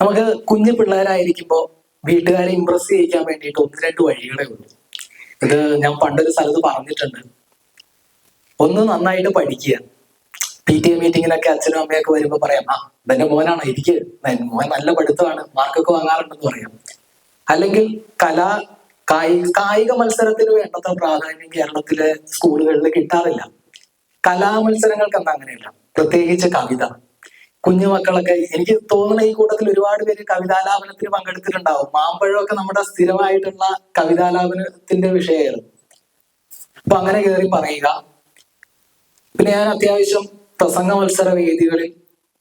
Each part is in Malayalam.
നമുക്ക് കുഞ്ഞു പിള്ളേരായിരിക്കുമ്പോൾ വീട്ടുകാരെ ഇമ്പ്രസ് ചെയ്യിക്കാൻ വേണ്ടിയിട്ട് ഒന്ന് രണ്ട് വഴികളേ ഉള്ളൂ. ഇത് ഞാൻ പണ്ടൊരു സ്ഥലത്ത് പറഞ്ഞിട്ടുണ്ട്. ഒന്ന് നന്നായിട്ട് പഠിക്കുക. പി ടി എ മീറ്റിങ്ങിലൊക്കെ അച്ഛനും അമ്മയൊക്കെ വരുമ്പോൾ പറയാം ആ എന്റെ മോനാണ് എനിക്ക് മോൻ നല്ല പഠിത്തമാണ് മാർക്കൊക്കെ വാങ്ങാറുണ്ടെന്ന് പറയാം. അല്ലെങ്കിൽ കലാ കായിക കായിക മത്സരത്തിന് വേണ്ടത്ര പ്രാധാന്യം കേരളത്തിലെ സ്കൂളുകളിൽ കിട്ടാറില്ല. കലാമത്സരങ്ങൾക്ക് എന്താ അങ്ങനെയല്ല. പ്രത്യേകിച്ച് കവിത. കുഞ്ഞുമക്കളൊക്കെ എനിക്ക് തോന്നുന്ന ഈ കൂട്ടത്തിൽ ഒരുപാട് പേര് കവിതാലാപനത്തിന് പങ്കെടുത്തിട്ടുണ്ടാവും. മാമ്പഴമൊക്കെ നമ്മുടെ സ്ഥിരമായിട്ടുള്ള കവിതാലാപനത്തിന്റെ വിഷയമായിരുന്നു അപ്പൊ അങ്ങനെ കയറി പറയുക. പിന്നെ ഞാൻ അത്യാവശ്യം പ്രസംഗ മത്സര വേദികളിൽ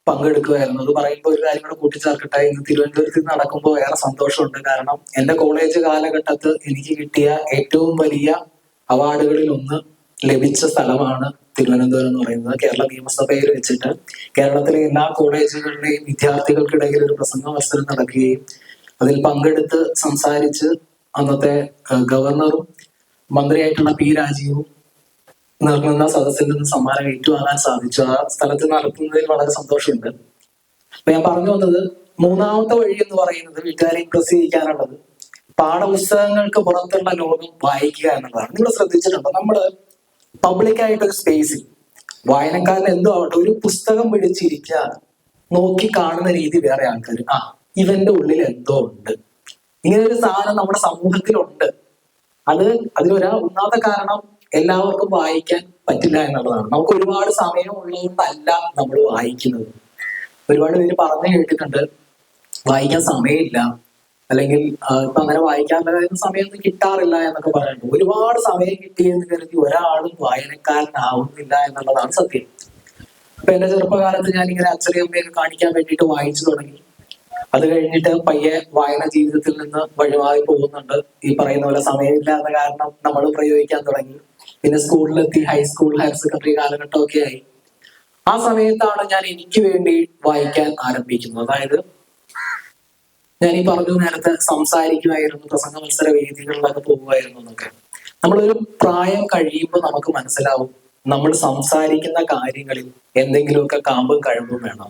പങ്കെടുക്കുമായിരുന്നു. അത് പറയുമ്പോൾ ഒരു കാര്യം കൂടെ കൂട്ടിച്ചേർക്കട്ടെ. ഇന്ന് തിരുവനന്തപുരത്ത് നടക്കുമ്പോൾ ഏറെ സന്തോഷമുണ്ട്. കാരണം എന്റെ കോളേജ് കാലഘട്ടത്ത് എനിക്ക് കിട്ടിയ ഏറ്റവും വലിയ അവാർഡുകളിൽ ഒന്ന് ലഭിച്ച സ്ഥലമാണ് തിരുവനന്തപുരം എന്ന് പറയുന്നത്. കേരള നിയമസഭയിൽ വെച്ചിട്ട് കേരളത്തിലെ എല്ലാ കോളേജുകളിലെയും വിദ്യാർത്ഥികൾക്കിടയിൽ ഒരു പ്രസംഗ മത്സരം നടക്കുകയും അതിൽ പങ്കെടുത്ത് സംസാരിച്ച് അന്നത്തെ ഗവർണറും മന്ത്രിയായിട്ടുള്ള പി രാജീവും നിർമ്മിത സദസ്സിൽ നിന്ന് സമ്മാനം ഏറ്റുവാങ്ങാൻ സാധിച്ചു. ആ സ്ഥലത്ത് നടത്തുന്നതിൽ വളരെ സന്തോഷമുണ്ട്. അപ്പൊ ഞാൻ പറഞ്ഞു വന്നത് മൂന്നാമത്തെ വഴി എന്ന് പറയുന്നത് വീട്ടുകാരെ ഇംപ്രസ് ചെയ്യിക്കാനുള്ളത് പാഠപുസ്തകങ്ങൾക്ക് പുറത്തുള്ള ലോകം വായിക്കുക എന്നുള്ളതാണ്. നിങ്ങൾ ശ്രദ്ധിച്ചിട്ടുണ്ടോ? നമ്മൾ പബ്ലിക് ആയിട്ടൊരു സ്പേസിൽ വായനക്കാരൻ എന്തോ ആവട്ടെ ഒരു പുസ്തകം പിടിച്ചിരിക്കുക നോക്കി കാണുന്ന രീതി വേറെ ആൾക്കാർ ആ ഇവന്റെ ഉള്ളിൽ എന്തോ ഉണ്ട്. ഇങ്ങനെ ഒരു സാധനം നമ്മുടെ സമൂഹത്തിലുണ്ട്. അത് അതിലൊരാ ഒന്നാമത്തെ കാരണം എല്ലാവർക്കും വായിക്കാൻ പറ്റില്ല എന്നുള്ളതാണ്. നമുക്ക് ഒരുപാട് സമയം ഉള്ളതുകൊണ്ടല്ല നമ്മൾ വായിക്കുന്നത്. ഒരുപാട് പേര് പറഞ്ഞു കേട്ടിട്ടുണ്ട് വായിക്കാൻ സമയമില്ല. അല്ലെങ്കിൽ ഇപ്പൊ അങ്ങനെ വായിക്കാനുള്ള സമയമൊന്നും കിട്ടാറില്ല എന്നൊക്കെ പറയുന്നത് ഒരുപാട് സമയം കിട്ടിയെന്ന് കരുതി ഒരാളും വായനക്കാരനാവുന്നില്ല എന്നുള്ളതാണ് സത്യം. അപ്പൊ എന്റെ ചെറുപ്പകാലത്ത് ഞാൻ ഇങ്ങനെ അച്ഛനെയും അമ്മയൊക്കെ കാണിക്കാൻ വേണ്ടിയിട്ട് വായിച്ചു തുടങ്ങി. അത് കഴിഞ്ഞിട്ട് പയ്യെ വായന ജീവിതത്തിൽ നിന്ന് വഴിമാറി പോകുന്നുണ്ട്. ഈ പറയുന്ന പോലെ സമയമില്ലാത്ത കാരണം നമ്മൾ പ്രയോഗിക്കാൻ തുടങ്ങി. പിന്നെ സ്കൂളിലെത്തി ഹൈസ്കൂൾ ഹയർ സെക്കൻഡറി കാലഘട്ടമൊക്കെ ആയി. ആ സമയത്താണ് ഞാൻ എനിക്ക് വേണ്ടി വായിക്കാൻ ആരംഭിക്കുന്നത്. അതായത് ഞാൻ ഈ പറഞ്ഞു നേരത്തെ സംസാരിക്കുമായിരുന്നു പ്രസംഗ മത്സര വേദികളിലൊക്കെ പോകുമായിരുന്നു എന്നൊക്കെ. നമ്മളൊരു പ്രായം കഴിയുമ്പോൾ നമുക്ക് മനസ്സിലാവും നമ്മൾ സംസാരിക്കുന്ന കാര്യങ്ങളിൽ എന്തെങ്കിലുമൊക്കെ കാമ്പും കഴിവും വേണം.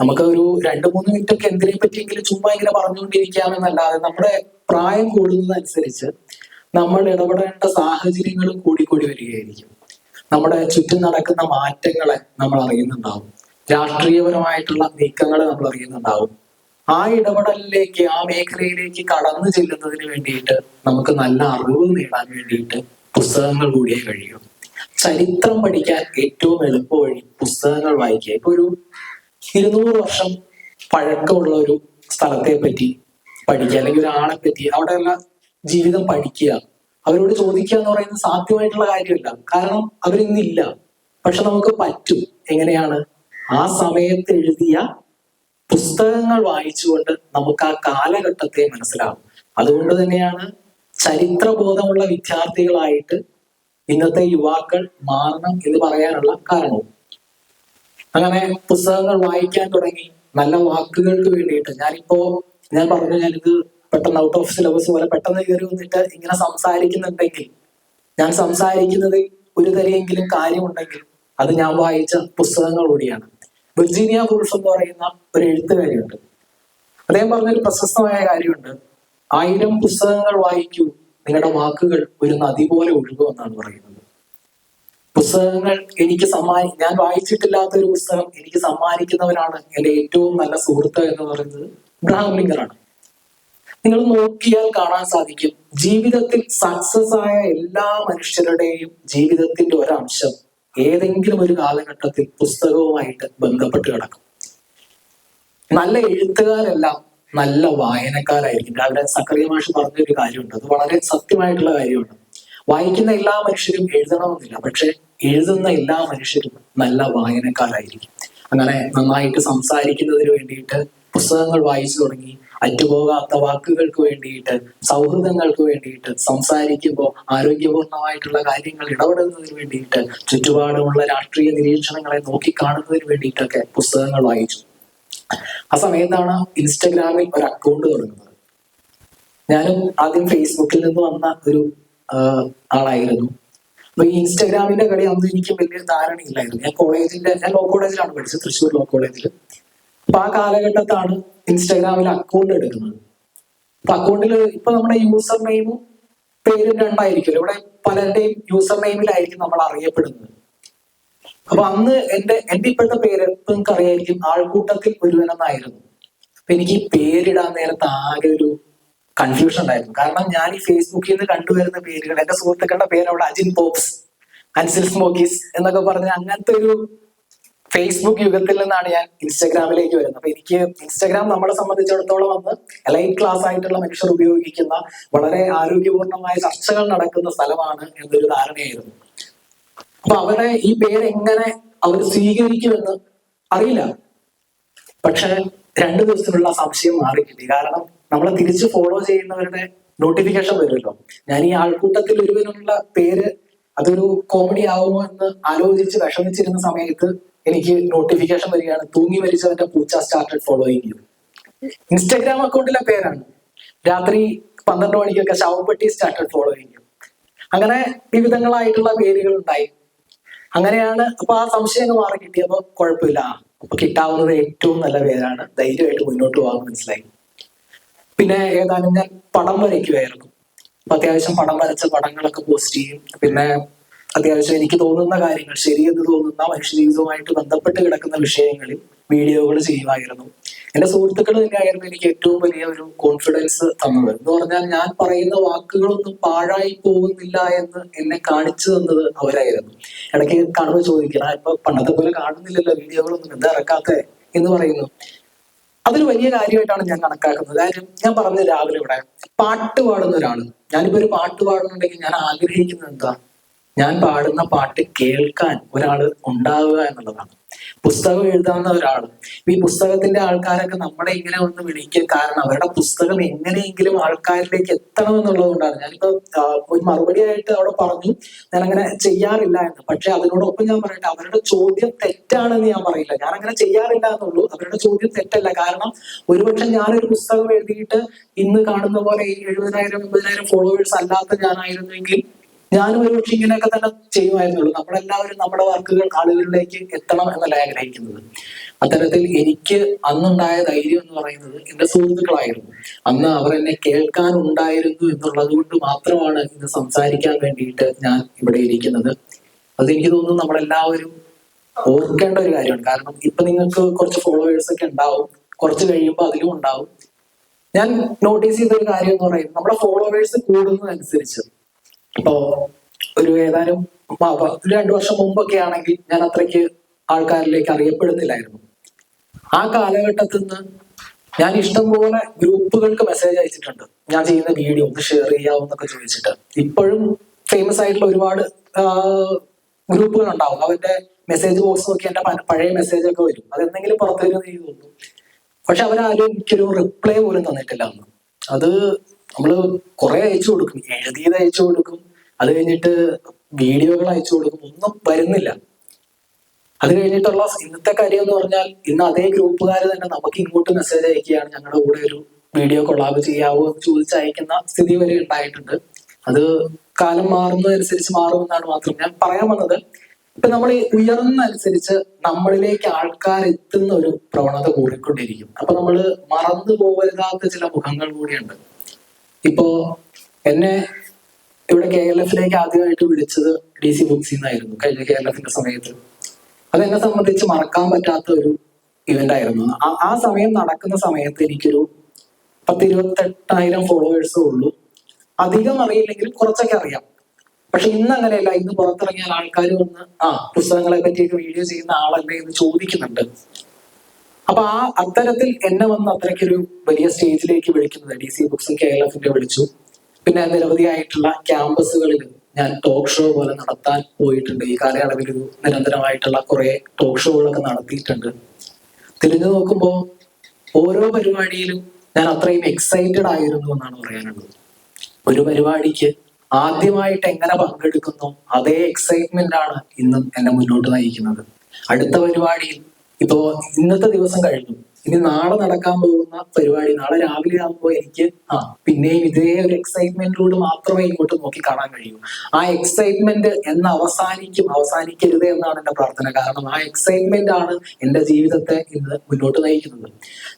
നമുക്ക് ഒരു രണ്ട് മൂന്ന് മിനിറ്റ് ഒക്കെ എന്തിനെ പറ്റിയെങ്കിലും ചുമ്മാ ഇങ്ങനെ പറഞ്ഞുകൊണ്ടിരിക്കാമെന്നല്ലാതെ നമ്മുടെ പ്രായം കൂടുന്നതനുസരിച്ച് നമ്മൾ ഇടപെടേണ്ട സാഹചര്യങ്ങളും കൂടിക്കൂടി വരികയായിരിക്കും. നമ്മുടെ ചുറ്റും നടക്കുന്ന മാറ്റങ്ങളെ നമ്മൾ അറിയുന്നുണ്ടാവും രാഷ്ട്രീയപരമായിട്ടുള്ള നീക്കങ്ങളെ നമ്മൾ അറിയുന്നുണ്ടാവും ആ ഇടപെടലിലേക്ക് ആ മേഖലയിലേക്ക് കടന്നു ചെല്ലുന്നതിന് വേണ്ടിയിട്ട് നമുക്ക് നല്ല അറിവ് നേടാൻ വേണ്ടിയിട്ട് പുസ്തകങ്ങൾ കൂടിയേ കഴിയും. ചരിത്രം പഠിക്കാൻ ഏറ്റവും എളുപ്പ വഴി പുസ്തകങ്ങൾ വായിക്കുക. ഇപ്പൊ ഒരു ഇരുന്നൂറ് വർഷം പഴക്കമുള്ള ഒരു സ്ഥലത്തെ പറ്റി പഠിക്കുക അല്ലെങ്കിൽ ഒരാളെ പറ്റി അവിടെയുള്ള ജീവിതം പഠിക്കുക. അവരോട് ചോദിക്കുക എന്ന് പറയുന്നത് സാധ്യമായിട്ടുള്ള കാര്യമല്ല. കാരണം അവരിന്നില്ല. പക്ഷെ നമുക്ക് പറ്റും. എങ്ങനെയാണ്? ആ സമയത്ത് എഴുതിയ പുസ്തകങ്ങൾ വായിച്ചുകൊണ്ട് നമുക്ക് ആ കാലഘട്ടത്തെ മനസ്സിലാവും. അതുകൊണ്ട് തന്നെയാണ് ചരിത്രബോധമുള്ള വിദ്യാർത്ഥികളായിട്ട് ഇന്നത്തെ യുവാക്കൾ മാറണം എന്ന് പറയാനുള്ള കാരണവും അങ്ങനെ പുസ്തകങ്ങൾ വായിക്കാൻ തുടങ്ങി നല്ല വാക്കുകൾക്ക് വേണ്ടിയിട്ട് ഞാനിപ്പോ ഞാൻ പറഞ്ഞു ഞാനിത് പെട്ടെന്ന് ഔട്ട് ഓഫ് സിലബസ് പോലെ പെട്ടെന്ന് കയറി വന്നിട്ട് ഇങ്ങനെ സംസാരിക്കുന്നുണ്ടെങ്കിൽ ഞാൻ സംസാരിക്കുന്നത് ഒരു തരെയെങ്കിലും കാര്യമുണ്ടെങ്കിൽ അത് ഞാൻ വായിച്ച പുസ്തകങ്ങൾ കൂടിയാണ് വിർജീനിയ വുൾഫ് എന്ന് പറയുന്ന ഒരു എഴുത്തുകാരിയുണ്ട് അദ്ദേഹം പറഞ്ഞൊരു പ്രശസ്തമായ കാര്യമുണ്ട്. ആയിരം പുസ്തകങ്ങൾ വായിക്കൂ നിങ്ങളുടെ വാക്കുകൾ ഒരു നദി പോലെ ഒഴുകുമെന്നാണ് പറയുന്നത്. പുസ്തകങ്ങൾ എനിക്ക് സമ്മാനി ഞാൻ വായിച്ചിട്ടില്ലാത്ത ഒരു പുസ്തകം എനിക്ക് സമ്മാനിക്കുന്നവരാണ് എന്റെ ഏറ്റവും നല്ല സുഹൃത്ത് എന്ന് പറയുന്നത് ഇബ്രാഹിം ആണ് നിങ്ങൾ നോക്കിയാൽ കാണാൻ സാധിക്കും ജീവിതത്തിൽ സക്സസ് ആയ എല്ലാ മനുഷ്യരുടെയും ജീവിതത്തിന്റെ ഒരംശം ഏതെങ്കിലും ഒരു കാലഘട്ടത്തിൽ പുസ്തകവുമായിട്ട് ബന്ധപ്പെട്ട് കിടക്കും. നല്ല എഴുത്തുകാരെല്ലാം നല്ല വായനക്കാരായിരിക്കും. രാവിലെ സക്രിയ മാഷ് പറഞ്ഞൊരു കാര്യമുണ്ട്. അത് വളരെ സത്യമായിട്ടുള്ള കാര്യമാണ്. വായിക്കുന്ന എല്ലാ മനുഷ്യരും എഴുതണമെന്നില്ല. പക്ഷെ എഴുതുന്ന എല്ലാ മനുഷ്യരും നല്ല വായനക്കാരായിരിക്കും. അങ്ങനെ നന്നായിട്ട് സംസാരിക്കുന്നതിന് വേണ്ടിയിട്ട് പുസ്തകങ്ങൾ വായിച്ചു തുടങ്ങി അറ്റുപോകാത്ത വാക്കുകൾക്ക് വേണ്ടിയിട്ട് സൗഹൃദങ്ങൾക്ക് വേണ്ടിയിട്ട് സംസാരിക്കുമ്പോൾ ആരോഗ്യപൂർണമായിട്ടുള്ള കാര്യങ്ങൾ ഇടപെടുന്നതിന് വേണ്ടിയിട്ട് ചുറ്റുപാടുമുള്ള രാഷ്ട്രീയ നിരീക്ഷണങ്ങളെ നോക്കിക്കാണുന്നതിന് വേണ്ടിയിട്ടൊക്കെ പുസ്തകങ്ങൾ വായിച്ചു. ആ സമയത്താണ് ഇൻസ്റ്റഗ്രാമിൽ ഒരു അക്കൗണ്ട് തുടങ്ങുന്നത്. ഞാനും ആദ്യം ഫേസ്ബുക്കിൽ നിന്ന് വന്ന ഒരു ആളായിരുന്നു. അപ്പൊ ഈ ഇൻസ്റ്റഗ്രാമിന്റെ കളി അന്ന് എനിക്ക് വലിയ ധാരണയില്ലായിരുന്നു. ഞാൻ കോളേജിന്റെ ഞാൻ ലോ കോളേജിലാണ് പഠിച്ചത് തൃശ്ശൂർ ലോ. കോളേജിൽ അപ്പൊ ആ കാലഘട്ടത്താണ് ഇൻസ്റ്റാഗ്രാമിൽ അക്കൗണ്ട് എടുക്കുന്നത്. അപ്പൊ അക്കൗണ്ടിൽ ഇപ്പൊ നമ്മുടെ യൂസർ നെയിമും പേരും രണ്ടായിരിക്കുമല്ലോ. ഇവിടെ പലരുടെയും യൂസർ നെയിമിലായിരിക്കും നമ്മൾ അറിയപ്പെടുന്നത്. അപ്പൊ അന്ന് എന്റെ എന്റെ ഇപ്പോഴത്തെ പേര് നിങ്ങൾക്ക് അറിയായിരിക്കും ആൾക്കൂട്ടത്തിൽ ഒരുവനെന്നായിരുന്നു. അപ്പൊ എനിക്ക് ഈ പേരിടാൻ നേരത്ത് ആകെ ഒരു കൺഫ്യൂഷൻ ഉണ്ടായിരുന്നു. കാരണം ഞാൻ ഈ ഫേസ്ബുക്കിൽ നിന്ന് കണ്ടുവരുന്ന പേരുകൾ എന്റെ സുഹൃത്തുക്കളുടെ പേര് അവിടെ അജിൻ പോപ്സ് അൻസിൽ സ്മോക്കീസ് എന്നൊക്കെ പറഞ്ഞ അങ്ങനത്തെ ഒരു ഫേസ്ബുക്ക് യുഗത്തിൽ നിന്നാണ് ഞാൻ ഇൻസ്റ്റാഗ്രാമിലേക്ക് വരുന്നത്. അപ്പൊ എനിക്ക് ഇൻസ്റ്റാഗ്രാം നമ്മളെ സംബന്ധിച്ചിടത്തോളം വന്ന് എലൈറ്റ് ക്ലാസ് ആയിട്ടുള്ള മനുഷ്യർ ഉപയോഗിക്കുന്ന വളരെ ആരോഗ്യപൂർണമായ ചർച്ചകൾ നടക്കുന്ന സ്ഥലമാണ് എന്നൊരു ധാരണയായിരുന്നു. അപ്പൊ അവരെ ഈ പേര് എങ്ങനെ അവർ സ്വീകരിക്കുമെന്ന് അറിയില്ല. പക്ഷെ രണ്ടു ദിവസത്തിനുള്ള സംശയം മാറി കിട്ടി കാരണം നമ്മളെ തിരിച്ച് ഫോളോ ചെയ്യുന്നവരുടെ നോട്ടിഫിക്കേഷൻ വരുമല്ലോ. ഞാൻ ഈ ആൾക്കൂട്ടത്തിൽ ഒരുവനുള്ള പേര് അതൊരു കോമഡി ആവുമോ എന്ന് ആലോചിച്ച് വിഷമിച്ചിരുന്ന സമയത്ത് എനിക്ക് നോട്ടിഫിക്കേഷൻ വരികയാണ്. തൂങ്ങി മരിച്ചവന്റെ പൂച്ച സ്റ്റാർട്ടഡ് ഫോളോയിങ് ഇൻസ്റ്റാഗ്രാം അക്കൗണ്ടിലെ പേരാണ്. രാത്രി പന്ത്രണ്ട് മണിക്കൊക്കെ ശവപ്പെട്ടി സ്റ്റാർട്ടഡ് ഫോളോയിങ് യു അങ്ങനെ വിവിധങ്ങളായിട്ടുള്ള പേരുകൾ ഉണ്ടായി. അങ്ങനെയാണ് അപ്പൊ ആ സംശയം മാറി കിട്ടിയപ്പോ കുഴപ്പമില്ല. അപ്പൊ കിട്ടാവുന്നത് ഏറ്റവും നല്ല പേരാണ്. ധൈര്യമായിട്ട് മുന്നോട്ട് പോകാൻ മനസ്സിലായി. പിന്നെ ഏതാനും ഞാൻ പടം വരയ്ക്കുമായിരുന്നു അപ്പൊ അത്യാവശ്യം പടം വരച്ച പടങ്ങളൊക്കെ പോസ്റ്റ് ചെയ്യും. പിന്നെ അത്യാവശ്യം എനിക്ക് തോന്നുന്ന കാര്യങ്ങൾ ശരിയെന്ന് തോന്നുന്ന മനുഷ്യ ജീവിതവുമായിട്ട് ബന്ധപ്പെട്ട് കിടക്കുന്ന വിഷയങ്ങളിൽ വീഡിയോകൾ ചെയ്യുമായിരുന്നു. എന്റെ സുഹൃത്തുക്കൾ തന്നെയായിരുന്നു എനിക്ക് ഏറ്റവും വലിയ ഒരു കോൺഫിഡൻസ് തന്നത്. എന്ന് പറഞ്ഞാൽ ഞാൻ പറയുന്ന വാക്കുകളൊന്നും പാഴായി പോകുന്നില്ല എന്ന് എന്നെ കാണിച്ചു തന്നത് അവരായിരുന്നു. ഇടയ്ക്ക് കാണുമ്പോൾ ചോദിക്കണം ഇപ്പൊ പണ്ടത്തെ പോലെ കാണുന്നില്ലല്ലോ വീഡിയോകളൊന്നും എന്താ ഇറക്കാത്ത? എന്ന് പറയുന്നു. അതൊരു വലിയ കാര്യമായിട്ടാണ് ഞാൻ കണക്കാക്കുന്നത്. അതായത് ഞാൻ പറഞ്ഞ രാവിലെ ഇവിടെ പാട്ട് പാടുന്ന ഒരാൾ. ഞാനിപ്പോ ഒരു പാട്ട് പാടുന്നുണ്ടെങ്കിൽ ഞാൻ ആഗ്രഹിക്കുന്നത് എന്താ? ഞാൻ പാടുന്ന പാട്ട് കേൾക്കാൻ ഒരാൾ ഉണ്ടാവുക എന്നുള്ളതാണ്. പുസ്തകം എഴുതാവുന്ന ഒരാൾ. ഈ പുസ്തകത്തിന്റെ ആൾക്കാരൊക്കെ നമ്മളെ ഇങ്ങനെ ഒന്ന് വിളിക്കാൻ കാരണം അവരുടെ പുസ്തകം എങ്ങനെയെങ്കിലും ആൾക്കാരിലേക്ക് എത്തണം എന്നുള്ളതുകൊണ്ടാണ് ഞാനിപ്പോ ഒരു മറുപടി ആയിട്ട് അവിടെ പറഞ്ഞു. ഞാൻ അങ്ങനെ ചെയ്യാറില്ല എന്ന്. പക്ഷെ അതിനോടൊപ്പം ഞാൻ പറയട്ടെ അവരുടെ ചോദ്യം തെറ്റാണെന്ന് ഞാൻ പറയില്ല. ഞാൻ അങ്ങനെ ചെയ്യാറില്ല എന്നുള്ളൂ. അവരുടെ ചോദ്യം തെറ്റല്ല. കാരണം ഒരുപക്ഷെ ഞാനൊരു പുസ്തകം എഴുതിയിട്ട് ഇന്ന് കാണുന്ന പോലെ എഴുപതിനായിരം എൺപതിനായിരം ഫോളോവേഴ്സ് അല്ലാത്ത ഞാനായിരുന്നെങ്കിൽ ഞാനും ഒരു പക്ഷെ ഇങ്ങനെയൊക്കെ തന്നെ ചെയ്യുമായിരുന്നുള്ളൂ. നമ്മളെല്ലാവരും നമ്മുടെ വർക്കുകൾ ആളുകളിലേക്ക് എത്തണം എന്നല്ല ആഗ്രഹിക്കുന്നത്. അത്തരത്തിൽ എനിക്ക് അന്നുണ്ടായ ധൈര്യം എന്ന് പറയുന്നത് എന്റെ സുഹൃത്തുക്കളായിരുന്നു. അന്ന് അവർ എന്നെ കേൾക്കാനുണ്ടായിരുന്നു എന്നുള്ളത് കൊണ്ട് മാത്രമാണ് ഇന്ന് സംസാരിക്കാൻ വേണ്ടിയിട്ട് ഞാൻ ഇവിടെ ഇരിക്കുന്നത്. അത് എനിക്ക് തോന്നുന്നു നമ്മളെല്ലാവരും ഓർക്കേണ്ട ഒരു കാര്യമാണ്. കാരണം ഇപ്പൊ നിങ്ങൾക്ക് കുറച്ച് ഫോളോവേഴ്സ് ഒക്കെ ഉണ്ടാവും. കുറച്ച് കഴിയുമ്പോൾ അതിലും ഉണ്ടാവും. ഞാൻ നോട്ടീസ് ചെയ്ത ഒരു കാര്യം എന്ന് പറയുന്നത് നമ്മുടെ ഫോളോവേഴ്സ് കൂടുന്നതനുസരിച്ച് ഇപ്പോ ഒരു ഏതാനും രണ്ടു വർഷം മുമ്പൊക്കെ ആണെങ്കിൽ ഞാൻ അത്രയ്ക്ക് ആൾക്കാരിലേക്ക് അറിയപ്പെടുന്നില്ലായിരുന്നു. ആ കാലഘട്ടത്തിൽ നിന്ന് ഞാൻ ഇഷ്ടംപോലെ ഗ്രൂപ്പുകൾക്ക് മെസ്സേജ് അയച്ചിട്ടുണ്ട്. ഞാൻ ചെയ്യുന്ന വീഡിയോ ഒന്ന് ഷെയർ ചെയ്യാവുന്നൊക്കെ ചോദിച്ചിട്ട്. ഇപ്പോഴും ഫേമസ് ആയിട്ടുള്ള ഒരുപാട് ഗ്രൂപ്പുകൾ ഉണ്ടാവും അവന്റെ മെസ്സേജ് ബോക്സ് നോക്കി എന്റെ പഴയ മെസ്സേജ് ഒക്കെ വരും. അതെന്തെങ്കിലും പുറത്തേക്ക് തോന്നുന്നു പക്ഷെ അവരാരും എനിക്കൊരു റിപ്ലൈ പോലും തന്നിട്ടില്ല അന്ന്. അത് നമ്മൾ കുറെ അയച്ചു കൊടുക്കും. എഴുതിയത് അയച്ചു കൊടുക്കും. അത് കഴിഞ്ഞിട്ട് വീഡിയോകൾ അയച്ചു കൊടുക്കും. ഒന്നും വരുന്നില്ല. അത് കഴിഞ്ഞിട്ടുള്ള ഇന്നത്തെ കാര്യം എന്ന് പറഞ്ഞാൽ ഇന്ന് അതേ ഗ്രൂപ്പുകാർ തന്നെ നമുക്ക് ഇങ്ങോട്ട് മെസ്സേജ് അയക്കുകയാണ്. ഞങ്ങളുടെ കൂടെ ഒരു വീഡിയോ കൊള്ളാബ് ചെയ്യാവോ എന്ന് ചോദിച്ച് അയക്കുന്ന സ്ഥിതി വരെ ഉണ്ടായിട്ടുണ്ട്. അത് കാലം മാറുന്നതനുസരിച്ച് മാറുമെന്നാണ് മാത്രം ഞാൻ പറയാൻ വന്നത്. ഇപ്പൊ നമ്മൾ ഈ ഉയർന്നനുസരിച്ച് നമ്മളിലേക്ക് ആൾക്കാർ എത്തുന്ന ഒരു പ്രവണത കൂടിക്കൊണ്ടിരിക്കും അപ്പൊ നമ്മൾ മറന്നു പോകരുതാത്ത ചില മുഖങ്ങൾ കൂടിയുണ്ട്. ഇപ്പോ എന്നെ ഇവിടെ കെ എൽ എഫിലേക്ക് ആദ്യമായിട്ട് വിളിച്ചത് ഡി സി ബുക്സിൽ നിന്നായിരുന്നു കഴിഞ്ഞ കെ എൽ എഫിന്റെ സമയത്ത്. അത് എന്നെ സംബന്ധിച്ച് മറക്കാൻ പറ്റാത്ത ഒരു ഇവന്റ് ആയിരുന്നു. ആ- സമയം നടക്കുന്ന സമയത്ത് എനിക്കൊരു പത്ത് ഇരുപത്തെട്ടായിരം ഫോളോവേഴ്സേ ഉള്ളൂ. അധികം അറിയില്ലെങ്കിലും കുറച്ചൊക്കെ അറിയാം. പക്ഷെ ഇന്ന് അങ്ങനെയല്ല ഇന്ന് പുറത്തിറങ്ങിയാൽ ആൾക്കാർ വന്ന് ആ പുസ്തകങ്ങളെ പറ്റിയൊക്കെ വീഡിയോ ചെയ്യുന്ന ആളല്ലേ? എന്ന് ചോദിക്കുന്നുണ്ട്. അപ്പൊ ആ അത്തരത്തിൽ എന്നെ വന്ന് അത്രയ്ക്കൊരു വലിയ സ്റ്റേജിലേക്ക് വിളിക്കുന്നത് D C Books K L എഫിന്റെ വിളിച്ചു. പിന്നെ നിരവധിയായിട്ടുള്ള ക്യാമ്പസുകളിൽ ഞാൻ ടോക്ക് ഷോ പോലെ നടത്താൻ പോയിട്ടുണ്ട്. ഈ കാലയളവിൽ നിരന്തരമായിട്ടുള്ള കുറെ ടോക്ക് ഷോകളൊക്കെ നടത്തിയിട്ടുണ്ട്. തിരിഞ്ഞു നോക്കുമ്പോൾ ഓരോ പരിപാടിയിലും ഞാൻ അത്രയും എക്സൈറ്റഡ് ആയിരുന്നു എന്നാണ് പറയാനുള്ളത്. ഒരു പരിപാടിക്ക് ആദ്യമായിട്ട് എങ്ങനെ പങ്കെടുക്കുന്നു അതേ എക്സൈറ്റ്മെന്റ് ആണ് ഇന്നും എന്നെ മുന്നോട്ട് നയിക്കുന്നത്. അടുത്ത പരിപാടിയിൽ ഇപ്പോ ഇന്നത്തെ ദിവസം കഴിഞ്ഞു. ഇനി നാളെ നടക്കാൻ പോകുന്ന പരിപാടി നാളെ രാവിലെ ആകുമ്പോൾ എനിക്ക് ആ പിന്നെയും ഇതേ ഒരു എക്സൈറ്റ്മെന്റിലൂടെ മാത്രമേ ഇങ്ങോട്ട് നോക്കി കാണാൻ കഴിയൂ. ആ എക്സൈറ്റ്മെന്റ് എന്ന് അവസാനിക്കും അവസാനിക്കരുത് എന്നാണ് എന്റെ പ്രാർത്ഥന. കാരണം ആ എക്സൈറ്റ്മെന്റ് ആണ് എന്റെ ജീവിതത്തെ ഇന്ന് മുന്നോട്ട് നയിക്കുന്നത്.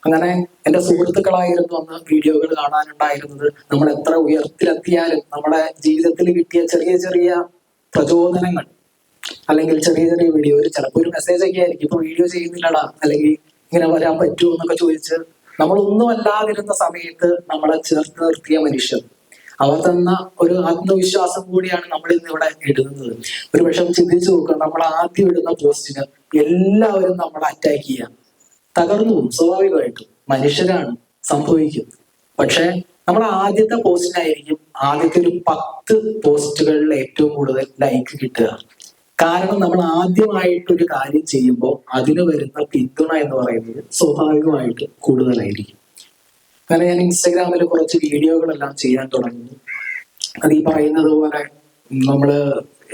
അങ്ങനെ എന്റെ സുഹൃത്തുക്കളായിരുന്നു അന്ന് വീഡിയോകൾ കാണാനുണ്ടായിരുന്നത്. നമ്മൾ എത്ര ഉയർത്തിലെത്തിയാലും നമ്മുടെ ജീവിതത്തിൽ കിട്ടിയ ചെറിയ ചെറിയ പ്രചോദനങ്ങൾ അല്ലെങ്കിൽ ചെറിയ ചെറിയ വീഡിയോ ഒരു ചിലപ്പോൾ ഒരു മെസ്സേജ് ഒക്കെ ആയിരിക്കും. ഇപ്പൊ വീഡിയോ ചെയ്യുന്നില്ലടാ അല്ലെങ്കിൽ ഇങ്ങനെ വരാൻ പറ്റുമോ എന്നൊക്കെ ചോദിച്ച് നമ്മളൊന്നും അല്ലാതിരുന്ന സമയത്ത് നമ്മളെ ചേർത്ത് നിർത്തിയ മനുഷ്യർ അവർ തന്ന ഒരു ആത്മവിശ്വാസം കൂടിയാണ് നമ്മൾ ഇന്ന് ഇവിടെ ഇടുന്നത്. ഒരു പക്ഷെ ചിന്തിച്ചു നോക്കുക നമ്മൾ ആദ്യം ഇടുന്ന പോസ്റ്റിന് എല്ലാവരും നമ്മളെ അറ്റാക്ക് ചെയ്യാം. തകർന്നു പോകും സ്വാഭാവികമായിട്ടും. മനുഷ്യരാണ് സംഭവിക്കും. പക്ഷെ നമ്മൾ ആദ്യത്തെ പോസ്റ്റിനായിരിക്കും ആദ്യത്തെ ഒരു പത്ത് പോസ്റ്റുകളിൽ ഏറ്റവും കൂടുതൽ ലൈക്ക് കിട്ടുക. കാരണം നമ്മൾ ആദ്യമായിട്ടൊരു കാര്യം ചെയ്യുമ്പോൾ അതിന് വരുന്ന പിന്തുണ എന്ന് പറയുന്നത് സ്വാഭാവികമായിട്ട് കൂടുതലായിരിക്കും. അങ്ങനെ ഞാൻ ഇൻസ്റ്റാഗ്രാമിൽ കുറച്ച് വീഡിയോകളെല്ലാം ചെയ്യാൻ തുടങ്ങി അത് ഈ പറയുന്നത് പോലെ നമ്മൾ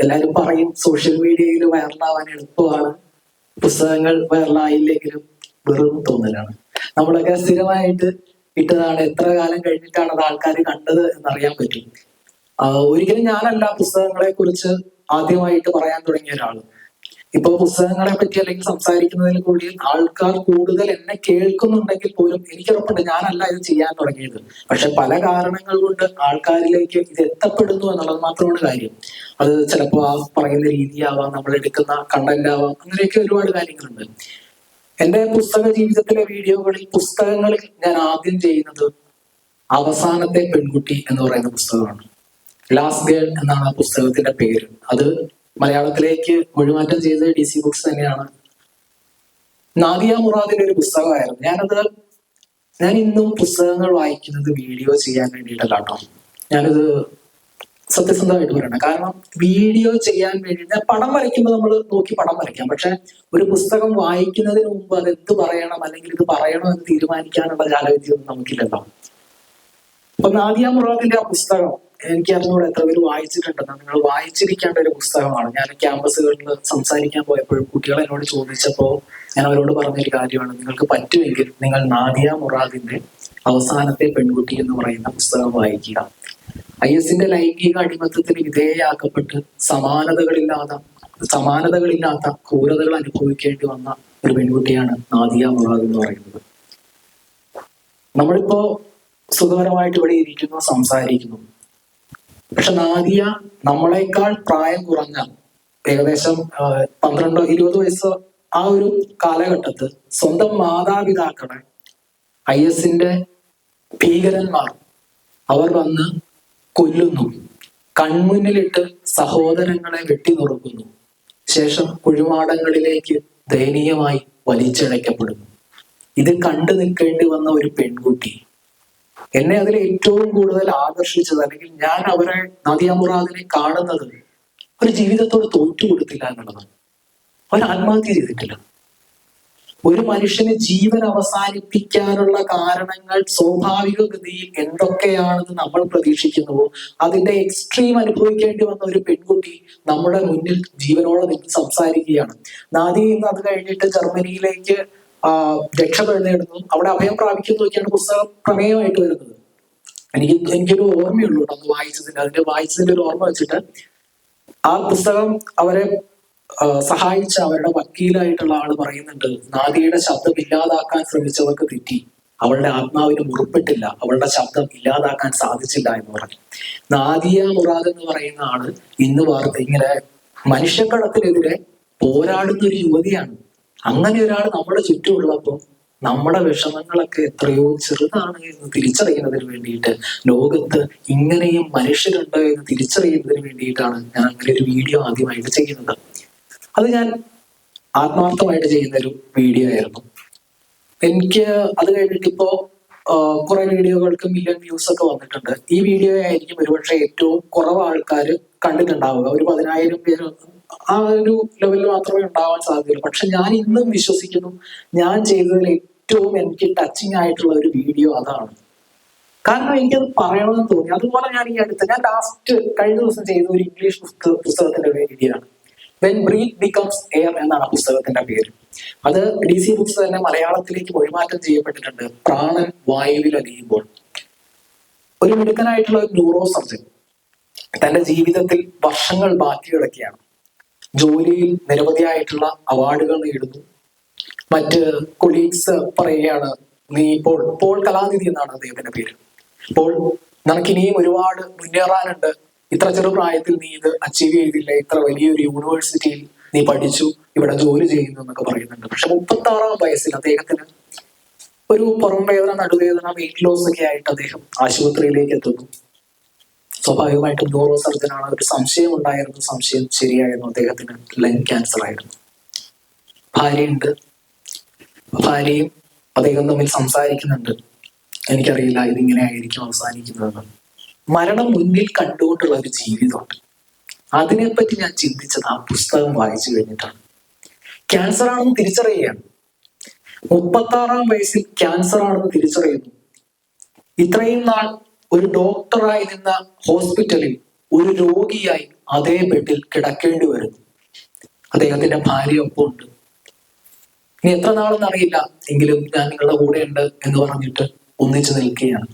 എല്ലാരും പറയും സോഷ്യൽ മീഡിയയിൽ വൈറലാവാൻ എളുപ്പമാണ്. പുസ്തകങ്ങൾ വൈറലായില്ലെങ്കിലും വെറും തോന്നലാണ്. നമ്മളൊക്കെ സ്ഥിരമായിട്ട് ഇട്ടതാണ് എത്ര കാലം കഴിഞ്ഞിട്ടാണ് അത് ആൾക്കാർ കണ്ടത് എന്നറിയാൻ പറ്റും. ഒരിക്കലും ഞാനല്ല പുസ്തകങ്ങളെ കുറിച്ച് ആദ്യമായിട്ട് പറയാൻ തുടങ്ങിയ ഒരാൾ ഇപ്പൊ പുസ്തകങ്ങളെ പറ്റി അല്ലെങ്കിൽ സംസാരിക്കുന്നതിൽ കൂടി ആൾക്കാർ കൂടുതൽ എന്നെ കേൾക്കുന്നുണ്ടെങ്കിൽ പോലും എനിക്ക് ഉറപ്പുണ്ട് ഞാനല്ല ഇത് ചെയ്യാൻ തുടങ്ങിയത്. പക്ഷെ പല കാരണങ്ങൾ കൊണ്ട് ആൾക്കാരിലേക്ക് ഇത് എത്തപ്പെടുന്നു എന്നുള്ളത് മാത്രമാണ് കാര്യം. അത് ചിലപ്പോൾ ആ പറയുന്ന രീതിയാവാം നമ്മൾ എടുക്കുന്ന കണ്ടന്റ് ആവാം അങ്ങനെയൊക്കെ ഒരുപാട് കാര്യങ്ങളുണ്ട്. എന്റെ പുസ്തക ജീവിതത്തിലെ വീഡിയോകളിൽ പുസ്തകങ്ങളിൽ ഞാൻ ആദ്യം ചെയ്യുന്നത് അവസാനത്തെ പെൺകുട്ടി എന്ന് പറയുന്ന പുസ്തകമാണ്. ലാസ്റ്റ് ഗേൾ എന്നാണ് ആ പുസ്തകത്തിന്റെ പേര്. അത് മലയാളത്തിലേക്ക് മൊഴിമാറ്റം ചെയ്ത് ഡി സി ബുക്സ് തന്നെയാണ്. നാദിയ മുറാദിന്റെ ഒരു പുസ്തകമായിരുന്നു. ഞാനത് ഞാൻ ഇന്നും പുസ്തകങ്ങൾ വായിക്കുന്നത് വീഡിയോ ചെയ്യാൻ വേണ്ടിയിട്ടല്ല കേട്ടോ ഞാനത് സത്യസന്ധമായിട്ട് പറയണം കാരണം വീഡിയോ ചെയ്യാൻ വേണ്ടി പടം വരയ്ക്കുമ്പോൾ നമ്മൾ നോക്കി പടം വരയ്ക്കാം. പക്ഷെ ഒരു പുസ്തകം വായിക്കുന്നതിന് മുമ്പ് അത് എന്ത് പറയണം അല്ലെങ്കിൽ ഇത് പറയണോ എന്ന് തീരുമാനിക്കാനുള്ള കാലവിധിയൊന്നും നമുക്കില്ലല്ലോ. അപ്പൊ നാദിയ മുറാദിന്റെ ആ പുസ്തകം എനിക്ക് അറിഞ്ഞൂടെ എത്ര പേര് വായിച്ചിട്ടുണ്ടെന്ന് നിങ്ങൾ വായിച്ചിരിക്കേണ്ട ഒരു പുസ്തകമാണ്. ഞാൻ ക്യാമ്പസുകളിൽ സംസാരിക്കാൻ പോയപ്പോഴും കുട്ടികൾ എന്നോട് ചോദിച്ചപ്പോൾ ഞാൻ അവരോട് പറഞ്ഞൊരു കാര്യമാണ്. നിങ്ങൾക്ക് പറ്റുമെങ്കിൽ നിങ്ങൾ നാദിയ മുറാദിന്റെ അവസാനത്തെ പെൺകുട്ടി എന്ന് പറയുന്ന പുസ്തകം വായിക്കുക. ഐ എസിന്റെ ലൈംഗിക അടിമത്തത്തിന് വിധേയയാക്കപ്പെട്ട് സമാനതകളില്ലാത്ത സമാനതകളില്ലാത്ത ക്രൂരതകൾ അനുഭവിക്കേണ്ടി വന്ന ഒരു പെൺകുട്ടിയാണ് നാദിയ മുറാദ് എന്ന് പറയുന്നത്. നമ്മളിപ്പോ സുഖകരമായിട്ട് ഇവിടെ ഇരിക്കുന്നു സംസാരിക്കുന്നു. പക്ഷെ നാദിയ നമ്മളെക്കാൾ പ്രായം കുറഞ്ഞ ഏകദേശം പന്ത്രണ്ടോ ഇരുപത് വയസ്സ് ആ ഒരു കാലഘട്ടത്ത് സ്വന്തം മാതാപിതാക്കളെ ഐ എസിന്റെ ഭീകരന്മാർ അവർ വന്ന് കൊല്ലുന്നു. കൺമുന്നിലിട്ട് സഹോദരങ്ങളെ വെട്ടി വെട്ടിനുറുക്കുന്നു. ശേഷം കുഴിമാടങ്ങളിലേക്ക് ദയനീയമായി വലിച്ചിഴക്കപ്പെടുന്നു ഇത് കണ്ടു നിൽക്കേണ്ടി വന്ന ഒരു പെൺകുട്ടി എന്നെ അതിൽ ഏറ്റവും കൂടുതൽ ആകർഷിച്ചത് അല്ലെങ്കിൽ ഞാൻ അവരെ നദിയ മുറാദിനെ കാണുന്നത് ഒരു ജീവിതത്തോട് തോറ്റു കൊടുത്തില്ല എന്നുള്ളതാണ്. അവർ ആത്മഹത്യ ചെയ്തിട്ടില്ല. ഒരു മനുഷ്യന് ജീവൻ അവസാനിപ്പിക്കാനുള്ള കാരണങ്ങൾ സ്വാഭാവിക ഗതിയിൽ എന്തൊക്കെയാണെന്ന് നമ്മൾ പ്രതീക്ഷിക്കുന്നുവോ അതിന്റെ എക്സ്ട്രീം അനുഭവിക്കേണ്ടി വന്ന ഒരു പെൺകുട്ടി നമ്മുടെ മുന്നിൽ ജീവനോടെ നിന്ന് സംസാരിക്കുകയാണ്. നാദി ഇന്ന് അത് കഴിഞ്ഞിട്ട് ജർമ്മനിയിലേക്ക് രക്ഷ നേടുന്നു. അവിടെ അഭയം പ്രാപിക്കുന്നു ഒക്കെയാണ് പുസ്തകം പ്രമേയമായിട്ട് വരുന്നത്. എനിക്ക് എനിക്കൊരു ഓർമ്മയുള്ളൂ അത് വായിച്ചതിന്റെ അതിന്റെ വായിച്ചതിന്റെ ഒരു ഓർമ്മ വെച്ചിട്ട് ആ പുസ്തകം അവരെ സഹായിച്ച അവരുടെ വക്കീലായിട്ടുള്ള ആൾ പറയുന്നുണ്ട് നാദിയുടെ ശബ്ദം ഇല്ലാതാക്കാൻ ശ്രമിച്ചവർക്ക് തെറ്റി. അവളുടെ ആത്മാവിന് മുറിപ്പെട്ടില്ല. അവളുടെ ശബ്ദം ഇല്ലാതാക്കാൻ സാധിച്ചില്ല എന്ന് പറഞ്ഞു. നാദിയ മുറാദ് എന്ന് പറയുന്ന ആൾ ഇന്ന് വാർത്ത ഇങ്ങനെ മനുഷ്യക്കടത്തിനെതിരെ പോരാടുന്ന ഒരു യുവതിയാണ്. അങ്ങനെ ഒരാൾ നമ്മുടെ ചുറ്റുമുള്ളപ്പോൾ നമ്മുടെ വിഷമങ്ങളൊക്കെ എത്രയോ ചെറുതാണ് എന്ന് തിരിച്ചറിയുന്നതിന് വേണ്ടിയിട്ട് ലോകത്ത് ഇങ്ങനെയും മനുഷ്യരുണ്ട് എന്ന് തിരിച്ചറിയുന്നതിന് വേണ്ടിയിട്ടാണ് ഞാൻ അങ്ങനെ ഒരു വീഡിയോ ആദ്യമായിട്ട് ചെയ്യുന്നത്. അത് ഞാൻ ആത്മാർത്ഥമായിട്ട് ചെയ്യുന്ന ഒരു വീഡിയോ ആയിരുന്നു. എനിക്ക് അത് കഴിഞ്ഞിട്ട് ഇപ്പോ കുറെ വീഡിയോകൾക്ക് മില്യൺ വ്യൂസ് ഒക്കെ വന്നിട്ടുണ്ട്. ഈ വീഡിയോ ആയിരിക്കും ഒരുപക്ഷെ ഏറ്റവും കുറവ് ആൾക്കാർ കണ്ടിട്ടുണ്ടാവുക. ഒരു പതിനായിരം പേര് ആ ഒരു ലെവലിൽ മാത്രമേ ഉണ്ടാവാൻ സാധ്യതയുള്ളൂ. പക്ഷെ ഞാൻ ഇന്നും വിശ്വസിക്കുന്നു ഞാൻ ചെയ്തതിൽ ഏറ്റവും എനിക്ക് ടച്ചിങ് ആയിട്ടുള്ള ഒരു വീഡിയോ അതാണ്. കാരണം എനിക്കത് പറയണമെന്ന് തോന്നി. അതുപോലെ ഞാൻ ഈ അടുത്ത് ഞാൻ ലാസ്റ്റ് കഴിഞ്ഞ ദിവസം ചെയ്ത ഒരു ഇംഗ്ലീഷ് പുസ്തകത്തിന്റെ വീഡിയോ ആണ് വെൻ ബ്രീത്ത് ബിക്കംസ് എയർ എന്നാണ് പുസ്തകത്തിന്റെ പേര്. അത് ഡി സി ബുക്സ് തന്നെ മലയാളത്തിലേക്ക് മൊഴിമാറ്റം ചെയ്യപ്പെട്ടിട്ടുണ്ട്. പ്രാണൻ വായുവിൽ അലിയുമ്പോൾ. ഒരു മിടുക്കനായിട്ടുള്ള ഒരു ന്യൂറോ സർജൻ തന്റെ ജീവിതത്തിൽ വർഷങ്ങൾ ബാക്കി കിടക്കുകയാണ് ജോലിയിൽ നിരവധിയായിട്ടുള്ള അവാർഡുകൾ നേടുന്നു. മറ്റ് കൊളീഗ്സ് പറയുകയാണ് നീ ഇപ്പോൾ പോൾ കലാനിധി എന്നാണ് അദ്ദേഹത്തിന്റെ പേര്. അപ്പോൾ നമുക്കിനിയും ഒരുപാട് മുന്നേറാനുണ്ട്. ഇത്ര ചെറുപ്രായത്തിൽ നീ ഇത് അച്ചീവ് ചെയ്തില്ല. ഇത്ര വലിയൊരു യൂണിവേഴ്സിറ്റിയിൽ നീ പഠിച്ചു. ഇവിടെ ജോലി ചെയ്യുന്നു എന്നൊക്കെ പറയുന്നുണ്ട്. പക്ഷെ മുപ്പത്തി ആറാം വയസ്സിൽ അദ്ദേഹത്തിന് ഒരു പുറം വേദന നടുവേദന വെയിറ്റ് ലോസ് ഒക്കെ ആയിട്ട് അദ്ദേഹം ആശുപത്രിയിലേക്ക് എത്തുന്നു. സ്വാഭാവികമായിട്ടും ന്യൂറോ സർജനാണ് ഒരു സംശയം ഉണ്ടായിരുന്നു. സംശയം ശരിയായിരുന്നു. അദ്ദേഹത്തിന് ലങ് ക്യാൻസർ ആയിരുന്നു. ഭാര്യയുണ്ട്. ഭാര്യയും അദ്ദേഹം തമ്മിൽ സംസാരിക്കുന്നുണ്ട്. എനിക്കറിയില്ല ഇതിങ്ങനെ ആയിരിക്കും അവസാനിക്കുന്നതെന്ന് മരണം മുന്നിൽ കണ്ടുകൊണ്ടുള്ള ഒരു ജീവിതമുണ്ട്. അതിനെപ്പറ്റി ഞാൻ ചിന്തിച്ചത് ആ പുസ്തകം വായിച്ചു കഴിഞ്ഞിട്ടാണ്. ക്യാൻസർ ആണെന്ന് തിരിച്ചറിയുകയാണ്. മുപ്പത്തി ആറാം വയസ്സിൽ ക്യാൻസർ ആണെന്ന് തിരിച്ചറിയുന്നു. ഇത്രയും നാൾ ഒരു ഡോക്ടറായി നിന്ന ഹോസ്പിറ്റലിൽ ഒരു രോഗിയായി അതേ ബെഡിൽ കിടക്കേണ്ടി വരുന്നു. അദ്ദേഹത്തിന്റെ ഭാര്യ ഒപ്പം ഉണ്ട്. ഇനി എത്ര നാളെന്ന് അറിയില്ല. എങ്കിലും ഞാൻ നിങ്ങളുടെ കൂടെ ഉണ്ട് എന്ന് പറഞ്ഞിട്ട് ഒന്നിച്ചു നിൽക്കുകയാണ്.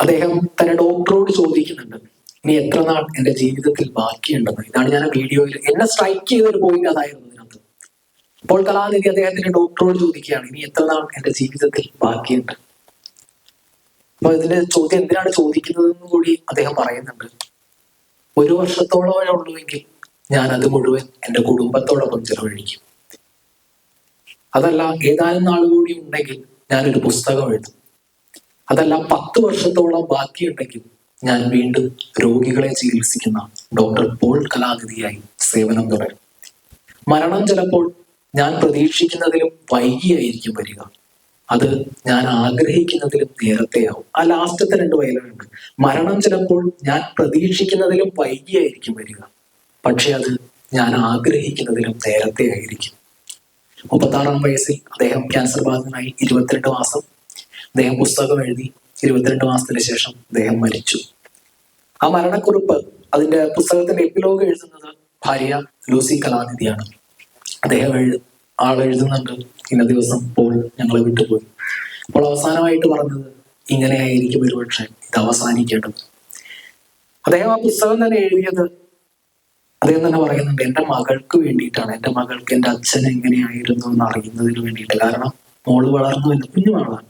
അദ്ദേഹം തന്റെ ഡോക്ടറോട് ചോദിക്കുന്നുണ്ട് ഇനി എത്ര നാൾ എന്റെ ജീവിതത്തിൽ ബാക്കിയുണ്ടെന്ന്? ഇതാണ് ഞാൻ വീഡിയോയിൽ എന്നെ സ്ട്രൈക്ക് ചെയ്ത ഒരു പോയിന്റ് അതായിരുന്നു ഇതിനകത്ത്. അപ്പോൾ കലാനിധി അദ്ദേഹത്തിന്റെ ഡോക്ടറോട് ചോദിക്കുകയാണ് ഇനി എത്ര നാൾ എന്റെ ജീവിതത്തിൽ ബാക്കിയുണ്ട്? അപ്പൊ ഇതിൽ ചോദ്യം എന്തിനാണ് ചോദിക്കുന്നതെന്ന് കൂടി അദ്ദേഹം പറയുന്നുണ്ട്. ഒരു വർഷത്തോളമേ ഉള്ളുവെങ്കിൽ ഞാൻ അത് മുഴുവൻ എന്റെ കുടുംബത്തോടൊപ്പം ചെലവഴിക്കും. അതല്ല ഏതാനും നാൾ കൂടി ഉണ്ടെങ്കിൽ ഞാനൊരു പുസ്തകം എഴുതും. അതല്ല പത്ത് വർഷത്തോളം ബാക്കിയുണ്ടെങ്കിൽ ഞാൻ വീണ്ടും രോഗികളെ ചികിത്സിക്കുന്ന ഡോക്ടർ പോൾ കലാനിധിയായി സേവനം തുടരും. മരണം ചിലപ്പോൾ ഞാൻ പ്രതീക്ഷിക്കുന്നതിലും വൈകിയായിരിക്കും വരിക. അത് ഞാൻ ആഗ്രഹിക്കുന്നതിലും നേരത്തെയാവും. ആ ലാസ്റ്റത്തെ രണ്ട് വയലുണ്ട് മരണം ചിലപ്പോൾ ഞാൻ പ്രതീക്ഷിക്കുന്നതിലും വൈകിയായിരിക്കും വരിക. പക്ഷെ അത് ഞാൻ ആഗ്രഹിക്കുന്നതിലും നേരത്തെ ആയിരിക്കും. മുപ്പത്താറാം വയസ്സിൽ അദ്ദേഹം ക്യാൻസർ ബാധിതനായി ഇരുപത്തിരണ്ട് മാസം അദ്ദേഹം പുസ്തകം എഴുതി ഇരുപത്തിരണ്ട് മാസത്തിന് ശേഷം അദ്ദേഹം മരിച്ചു. ആ മരണക്കുറിപ്പ് അതിന്റെ പുസ്തകത്തിന്റെ എപ്പിലോഗ് എഴുതുന്നത് ഭാര്യ ലൂസി കലാനിധിയാണ്. അദ്ദേഹം ആൾ എഴുതുന്നുണ്ട്. ഇന്ന ദിവസം പോൾ ഞങ്ങളെ വിട്ടുപോയി. അപ്പോൾ അവസാനമായിട്ട് പറഞ്ഞത് ഇങ്ങനെയായിരിക്കും ഒരുപക്ഷെ. ഇത് അവസാനിക്കേണ്ടത് അദ്ദേഹം ആ പുസ്തകം തന്നെ എഴുതിയത് അദ്ദേഹം തന്നെ പറയുന്നുണ്ട് എന്റെ മകൾക്ക് വേണ്ടിയിട്ടാണ്. എന്റെ മകൾക്ക് എന്റെ അച്ഛൻ എങ്ങനെയായിരുന്നു എന്ന് അറിയുന്നതിന് വേണ്ടിയിട്ട്. കാരണം മോൾ വളർന്നു വരുന്ന കുഞ്ഞു മകളാണ്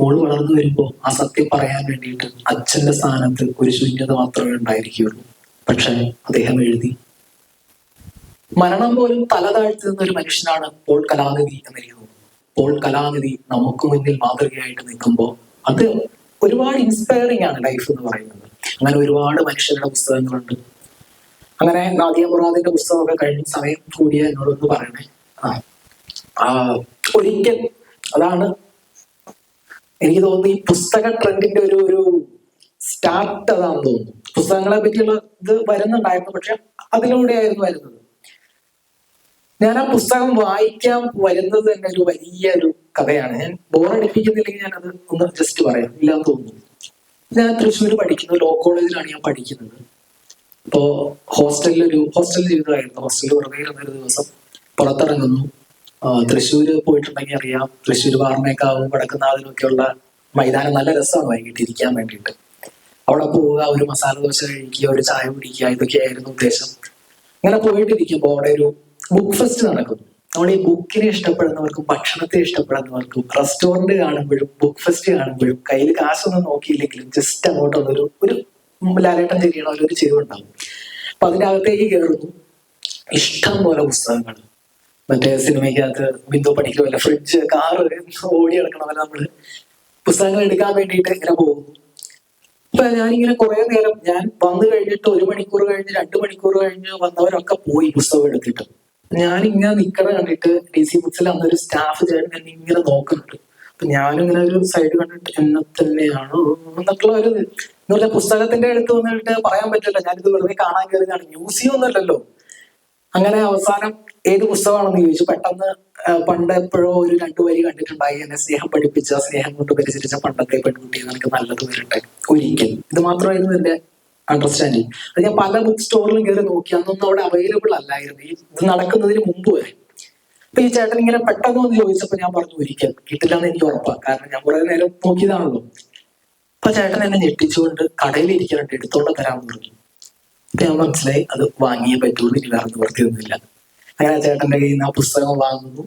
മോൾ വളർന്നു വരുമ്പോൾ ആ സത്യം പറയാൻ വേണ്ടിയിട്ട് അച്ഛന്റെ സ്ഥാനത്ത് ഒരു ശൂന്യത മാത്രമേ ഉണ്ടായിരിക്കുകയുള്ളൂ. പക്ഷെ അദ്ദേഹം എഴുതി മരണം പോലും തല താഴ്ത്തുന്ന ഒരു മനുഷ്യനാണ് പോൾ കലാനിധി എന്നെനിക്ക് തോന്നുന്നു. പോൾ കലാനിധി നമുക്ക് മുന്നിൽ മാതൃകയായിട്ട് നിൽക്കുമ്പോൾ അത് ഒരുപാട് ഇൻസ്പയറിംഗ് ആണ് ലൈഫ് എന്ന് പറയുന്നത്. അങ്ങനെ ഒരുപാട് മനുഷ്യരുടെ പുസ്തകങ്ങളുണ്ട്. അങ്ങനെ നാദിയ മുറാദിന്റെ പുസ്തകമൊക്കെ കഴിഞ്ഞ സമയം കൂടിയ എന്നോടൊന്ന് പറയണേ. ആ ആ, ഒരിക്കൽ അതാണ് എനിക്ക് തോന്നുന്നു ഈ പുസ്തക ട്രെൻഡിന്റെ ഒരു ഒരു സ്റ്റാർട്ട് അതാണെന്ന് തോന്നുന്നു. പുസ്തകങ്ങളെ പറ്റിയുള്ള ഇത് വരുന്നുണ്ടായിരുന്നു പക്ഷെ അതിലൂടെയായിരുന്നു വരുന്നത്. ഞാൻ ആ പുസ്തകം വായിക്കാൻ വരുന്നത് തന്നെ ഒരു വലിയ ഒരു കഥയാണ്. ഞാൻ ബോറടിപ്പിക്കുന്നില്ലെങ്കിൽ ഞാൻ അത് ഒന്ന് ജസ്റ്റ് പറയാം. ഇല്ലാന്ന് തോന്നുന്നു ഞാൻ തൃശ്ശൂർ പഠിക്കുന്നത് ലോ കോളേജിലാണ് ഞാൻ പഠിക്കുന്നത്. ഇപ്പോ ഹോസ്റ്റലിൽ ഒരു ഹോസ്റ്റൽ ജീവിതമായിരുന്നു ഹോസ്റ്റലിൽ വെറുതെ ഇരുന്ന ഒരു ദിവസം പുറത്തിറങ്ങുന്നു. തൃശ്ശൂര് പോയിട്ടുണ്ടെങ്കിൽ അറിയാം. തൃശ്ശൂർ വാർമേക്കാവും വടക്കുന്നാഥിനൊക്കെയുള്ള മൈതാനം നല്ല രസമാണ് വൈകിട്ട് ഇരിക്കാൻ വേണ്ടിയിട്ട്. അവിടെ പോവുക ഒരു മസാല ദോശ കഴിക്കുക ഒരു ചായ കുടിക്കുക ഇതൊക്കെയായിരുന്നു ഉദ്ദേശം. അങ്ങനെ പോയിട്ടിരിക്കുമ്പോൾ അവിടെ ഒരു ബുക്ക് ഫെസ്റ്റ് നടക്കുന്നു നമ്മൾ ഈ ബുക്കിനെ ഇഷ്ടപ്പെടുന്നവർക്കും ഭക്ഷണത്തെ ഇഷ്ടപ്പെടുന്നവർക്കും റെസ്റ്റോറന്റ് കാണുമ്പോഴും ബുക്ക് ഫെസ്റ്റ് കാണുമ്പോഴും കയ്യിൽ കാശൊന്നും നോക്കിയില്ലെങ്കിലും ജസ്റ്റ് അങ്ങോട്ട് വന്നൊരു ഒരു ലാലേട്ടം ചെയ്യണ ഒരു ചെരുവുണ്ടാവും. അപ്പൊ അതിനകത്തേക്ക് കയറുന്നു ഇഷ്ടം പോലെ പുസ്തകങ്ങൾ. മറ്റേ സിനിമയ്ക്കകത്ത് ബിന്ദു പഠിക്കുക പോലെ ഫ്രിഡ്ജ് കാറ് ഓടി നടക്കണ പോലെ നമ്മൾ പുസ്തകങ്ങൾ എടുക്കാൻ വേണ്ടിയിട്ട് ഇങ്ങനെ പോകുന്നു. അപ്പൊ ഞാനിങ്ങനെ കുറെ നേരം ഞാൻ വന്നു കഴിഞ്ഞിട്ട് ഒരു മണിക്കൂർ കഴിഞ്ഞ് രണ്ട് മണിക്കൂർ കഴിഞ്ഞ് വന്നവരൊക്കെ പോയി പുസ്തകം എടുത്തിട്ട്. ഞാൻ ഇങ്ങനെ നിക്കണ കണ്ടിട്ട് ഡി സി ബുക്സിൽ അന്നൊരു സ്റ്റാഫ് ചേട്ടൻ എന്നെ ഇങ്ങനെ നോക്കുന്നുണ്ട്. അപ്പൊ ഞാനിങ്ങനെ ഒരു സൈഡ് കണ്ടിട്ട് എന്നെ തന്നെയാണോ എന്നൊക്കെ ഒരു എന്നുള്ള പുസ്തകത്തിന്റെ അടുത്ത് വന്നിട്ട് പറയാൻ പറ്റില്ല. ഞാനിത് വെറുതെ കാണാൻ കയറിയതാണ്. മ്യൂസിയം ഒന്നുമല്ലല്ലോ അങ്ങനെ അവസാനം ഏത് പുസ്തകമാണെന്ന് ചോദിച്ചു. പെട്ടെന്ന് പണ്ട് എപ്പോഴോ ഒരു രണ്ടു വരി കണ്ടിട്ടുണ്ടായി. എന്നെ സ്നേഹം പഠിപ്പിച്ച സ്നേഹം കൊണ്ട് പരിചരിച്ച പണ്ടത്തെ പെൺകുട്ടി എന്നൊക്കെ നല്ലത് വരട്ടെ. ഒരിക്കൽ. ഇത് മാത്രമായിരുന്നു എന്റെ അണ്ടർസ്റ്റാൻഡിങ് അത് ഞാൻ പല ബുക്ക് സ്റ്റോറിലും കയറി നോക്കി. അന്നൊന്നും അവിടെ അവൈലബിൾ അല്ലായിരുന്നു. ഈ ഇത് നടക്കുന്നതിന് മുമ്പ് വരെ. അപ്പൊ ഈ ചേട്ടൻ ഇങ്ങനെ പെട്ടെന്ന് ഒന്ന് ചോദിച്ചപ്പോ ഞാൻ പറഞ്ഞു ഒരിക്കൽ കിട്ടില്ലാന്ന് എനിക്ക് ഉറപ്പാണ് കാരണം ഞാൻ കുറെ നേരം നോക്കിയതാണല്ലോ. അപ്പൊ ചേട്ടൻ എന്നെ ഞെട്ടിച്ചുകൊണ്ട് കടയിൽ ഇരിക്കാനുണ്ട് എടുത്തോണ്ട് തരാമെന്ന് പറഞ്ഞു. അപ്പൊ ഞാൻ മനസ്സിലായി അത് വാങ്ങിയേ പറ്റുള്ളൂ. ഇനി വേറെ നിവർത്തിയൊന്നുമില്ല അങ്ങനെ ചേട്ടന്റെ കയ്യിൽ നിന്ന് ആ പുസ്തകം വാങ്ങുന്നു.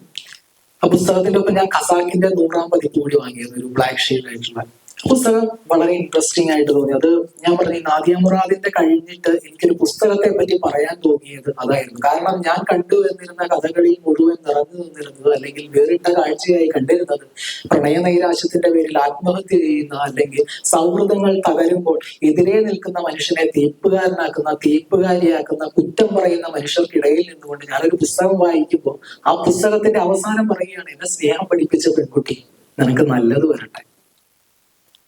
ആ പുസ്തകത്തിന്റെ ഒപ്പം ഞാൻ കസാക്കിന്റെ നൂറാം പതിപ്പ് കൂടി വാങ്ങിയത് ഒരു ബ്ലാക്ക് ഷെയ്ഡ് ആയിട്ടുള്ള. പുസ്തകം വളരെ ഇൻട്രസ്റ്റിംഗ് ആയിട്ട് തോന്നി. അത് ഞാൻ പറഞ്ഞു നാദിയ മുറാദിന്റെ കഴിഞ്ഞിട്ട് എനിക്കൊരു പുസ്തകത്തെ പറ്റി പറയാൻ തോന്നിയത് അതായിരുന്നു. കാരണം ഞാൻ കണ്ടു എന്നിരുന്ന കഥകളിൽ മുഴുവൻ നിറഞ്ഞു നിന്നിരുന്നത് അല്ലെങ്കിൽ വേറിട്ട കാഴ്ചയായി കണ്ടിരുന്നത് പ്രണയ നൈരാശ്യത്തിന്റെ പേരിൽ ആത്മഹത്യ ചെയ്യുന്ന അല്ലെങ്കിൽ സൗഹൃദങ്ങൾ തകരുമ്പോൾ എതിരെ നിൽക്കുന്ന മനുഷ്യനെ തീപ്പുകാരനാക്കുന്ന തീപ്പുകാരിയാക്കുന്ന കുറ്റം പറയുന്ന മനുഷ്യർക്കിടയിൽ നിന്നുകൊണ്ട് ഞാനൊരു പുസ്തകം വായിക്കുമ്പോൾ ആ പുസ്തകത്തിന്റെ അവസാനം പറയുകയാണ് എന്നെ സ്നേഹം പഠിപ്പിച്ച പെൺകുട്ടി നിനക്ക് നല്ലത് വരട്ടെ.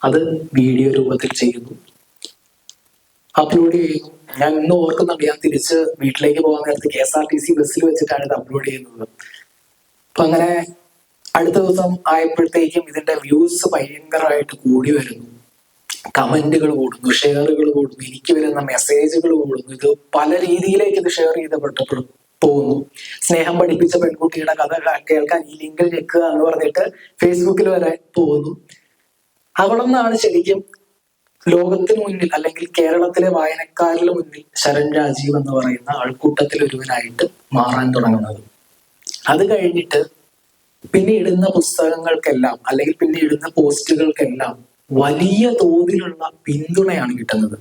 അത് വീഡിയോ രൂപത്തിൽ ചെയ്യുന്നു. അപ്ലോഡ് ചെയ്യുന്നു. ഞാൻ ഇന്ന് ഓർക്കുന്നുണ്ട് ഞാൻ തിരിച്ച് വീട്ടിലേക്ക് പോകാൻ നേരത്തെ K S R T C ബസ്സിൽ വെച്ചിട്ടാണ് ഇത് അപ്ലോഡ് ചെയ്യുന്നത്. അപ്പൊ അങ്ങനെ അടുത്ത ദിവസം ആയപ്പോഴത്തേക്കും ഇതിന്റെ വ്യൂസ് ഭയങ്കരമായിട്ട് കൂടി വരുന്നു. കമന്റുകൾ കൂടുന്നു ഷെയറുകൾ കൂടുന്നു എനിക്ക് വരുന്ന മെസ്സേജുകൾ കൂടുന്നു. ഇത് പല രീതിയിലേക്ക് ഇത് ഷെയർ ചെയ്തപ്പെട്ടപ്പോഴും പോകുന്നു. സ്നേഹം പഠിപ്പിച്ച പെൺകുട്ടിയുടെ കഥ കേൾക്കാൻ ഈ ലിങ്കിൽ ഞെക്കുക എന്ന് പറഞ്ഞിട്ട് ഫേസ്ബുക്കിൽ വരെ പോകുന്നു. അവിടെ നിന്നാണ് ശരിക്കും ലോകത്തിന് മുന്നിൽ അല്ലെങ്കിൽ കേരളത്തിലെ വായനക്കാരുടെ മുന്നിൽ ശരൺ രാജീവ് എന്ന് പറയുന്ന ആൾക്കൂട്ടത്തിൽ ഒരുവനായിട്ട് മാറാൻ തുടങ്ങുന്നത്. അത് കഴിഞ്ഞിട്ട് പിന്നെ ഇടുന്ന പുസ്തകങ്ങൾക്കെല്ലാം അല്ലെങ്കിൽ പിന്നെ ഇടുന്ന പോസ്റ്റുകൾക്കെല്ലാം വലിയ തോതിലുള്ള പിന്തുണയാണ് കിട്ടുന്നത്.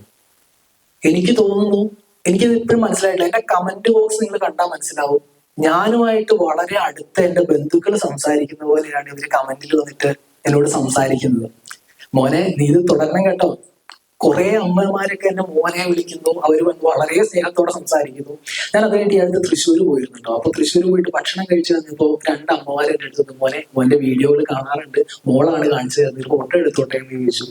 എനിക്ക് തോന്നുന്നു എനിക്കത് ഇപ്പോഴും മനസ്സിലായിട്ടില്ല. എന്റെ കമന്റ് ബോക്സ് നിങ്ങൾ കണ്ടാൽ മനസ്സിലാവും. ഞാനുമായിട്ട് വളരെ അടുത്ത എന്റെ ബന്ധുക്കൾ സംസാരിക്കുന്ന പോലെയാണ് ഇവർ കമന്റിൽ വന്നിട്ട് എന്നോട് സംസാരിക്കുന്നത്. മോനെ നീ ഇത് തുടരണം കേട്ടോ. കുറെ അമ്മമാരൊക്കെ എന്നെ മോനെ വിളിക്കുന്നു. അവർ വന്ന് വളരെ സ്നേഹത്തോടെ സംസാരിക്കുന്നു. ഞാൻ അത് കഴിഞ്ഞ് അടുത്ത് തൃശ്ശൂർ പോയിരുന്നുണ്ടോ അപ്പൊ തൃശ്ശൂർ പോയിട്ട് ഭക്ഷണം കഴിച്ചു വന്നപ്പോ രണ്ട് അമ്മമാരെ എന്റെ അടുത്ത് മോനെ മോന്റെ വീഡിയോകൾ കാണാറുണ്ട്. മോളാണ് കാണിച്ചു തന്നിട്ട് ഫോട്ടോ എടുത്തോട്ടെ എന്ന് ചോദിച്ചു.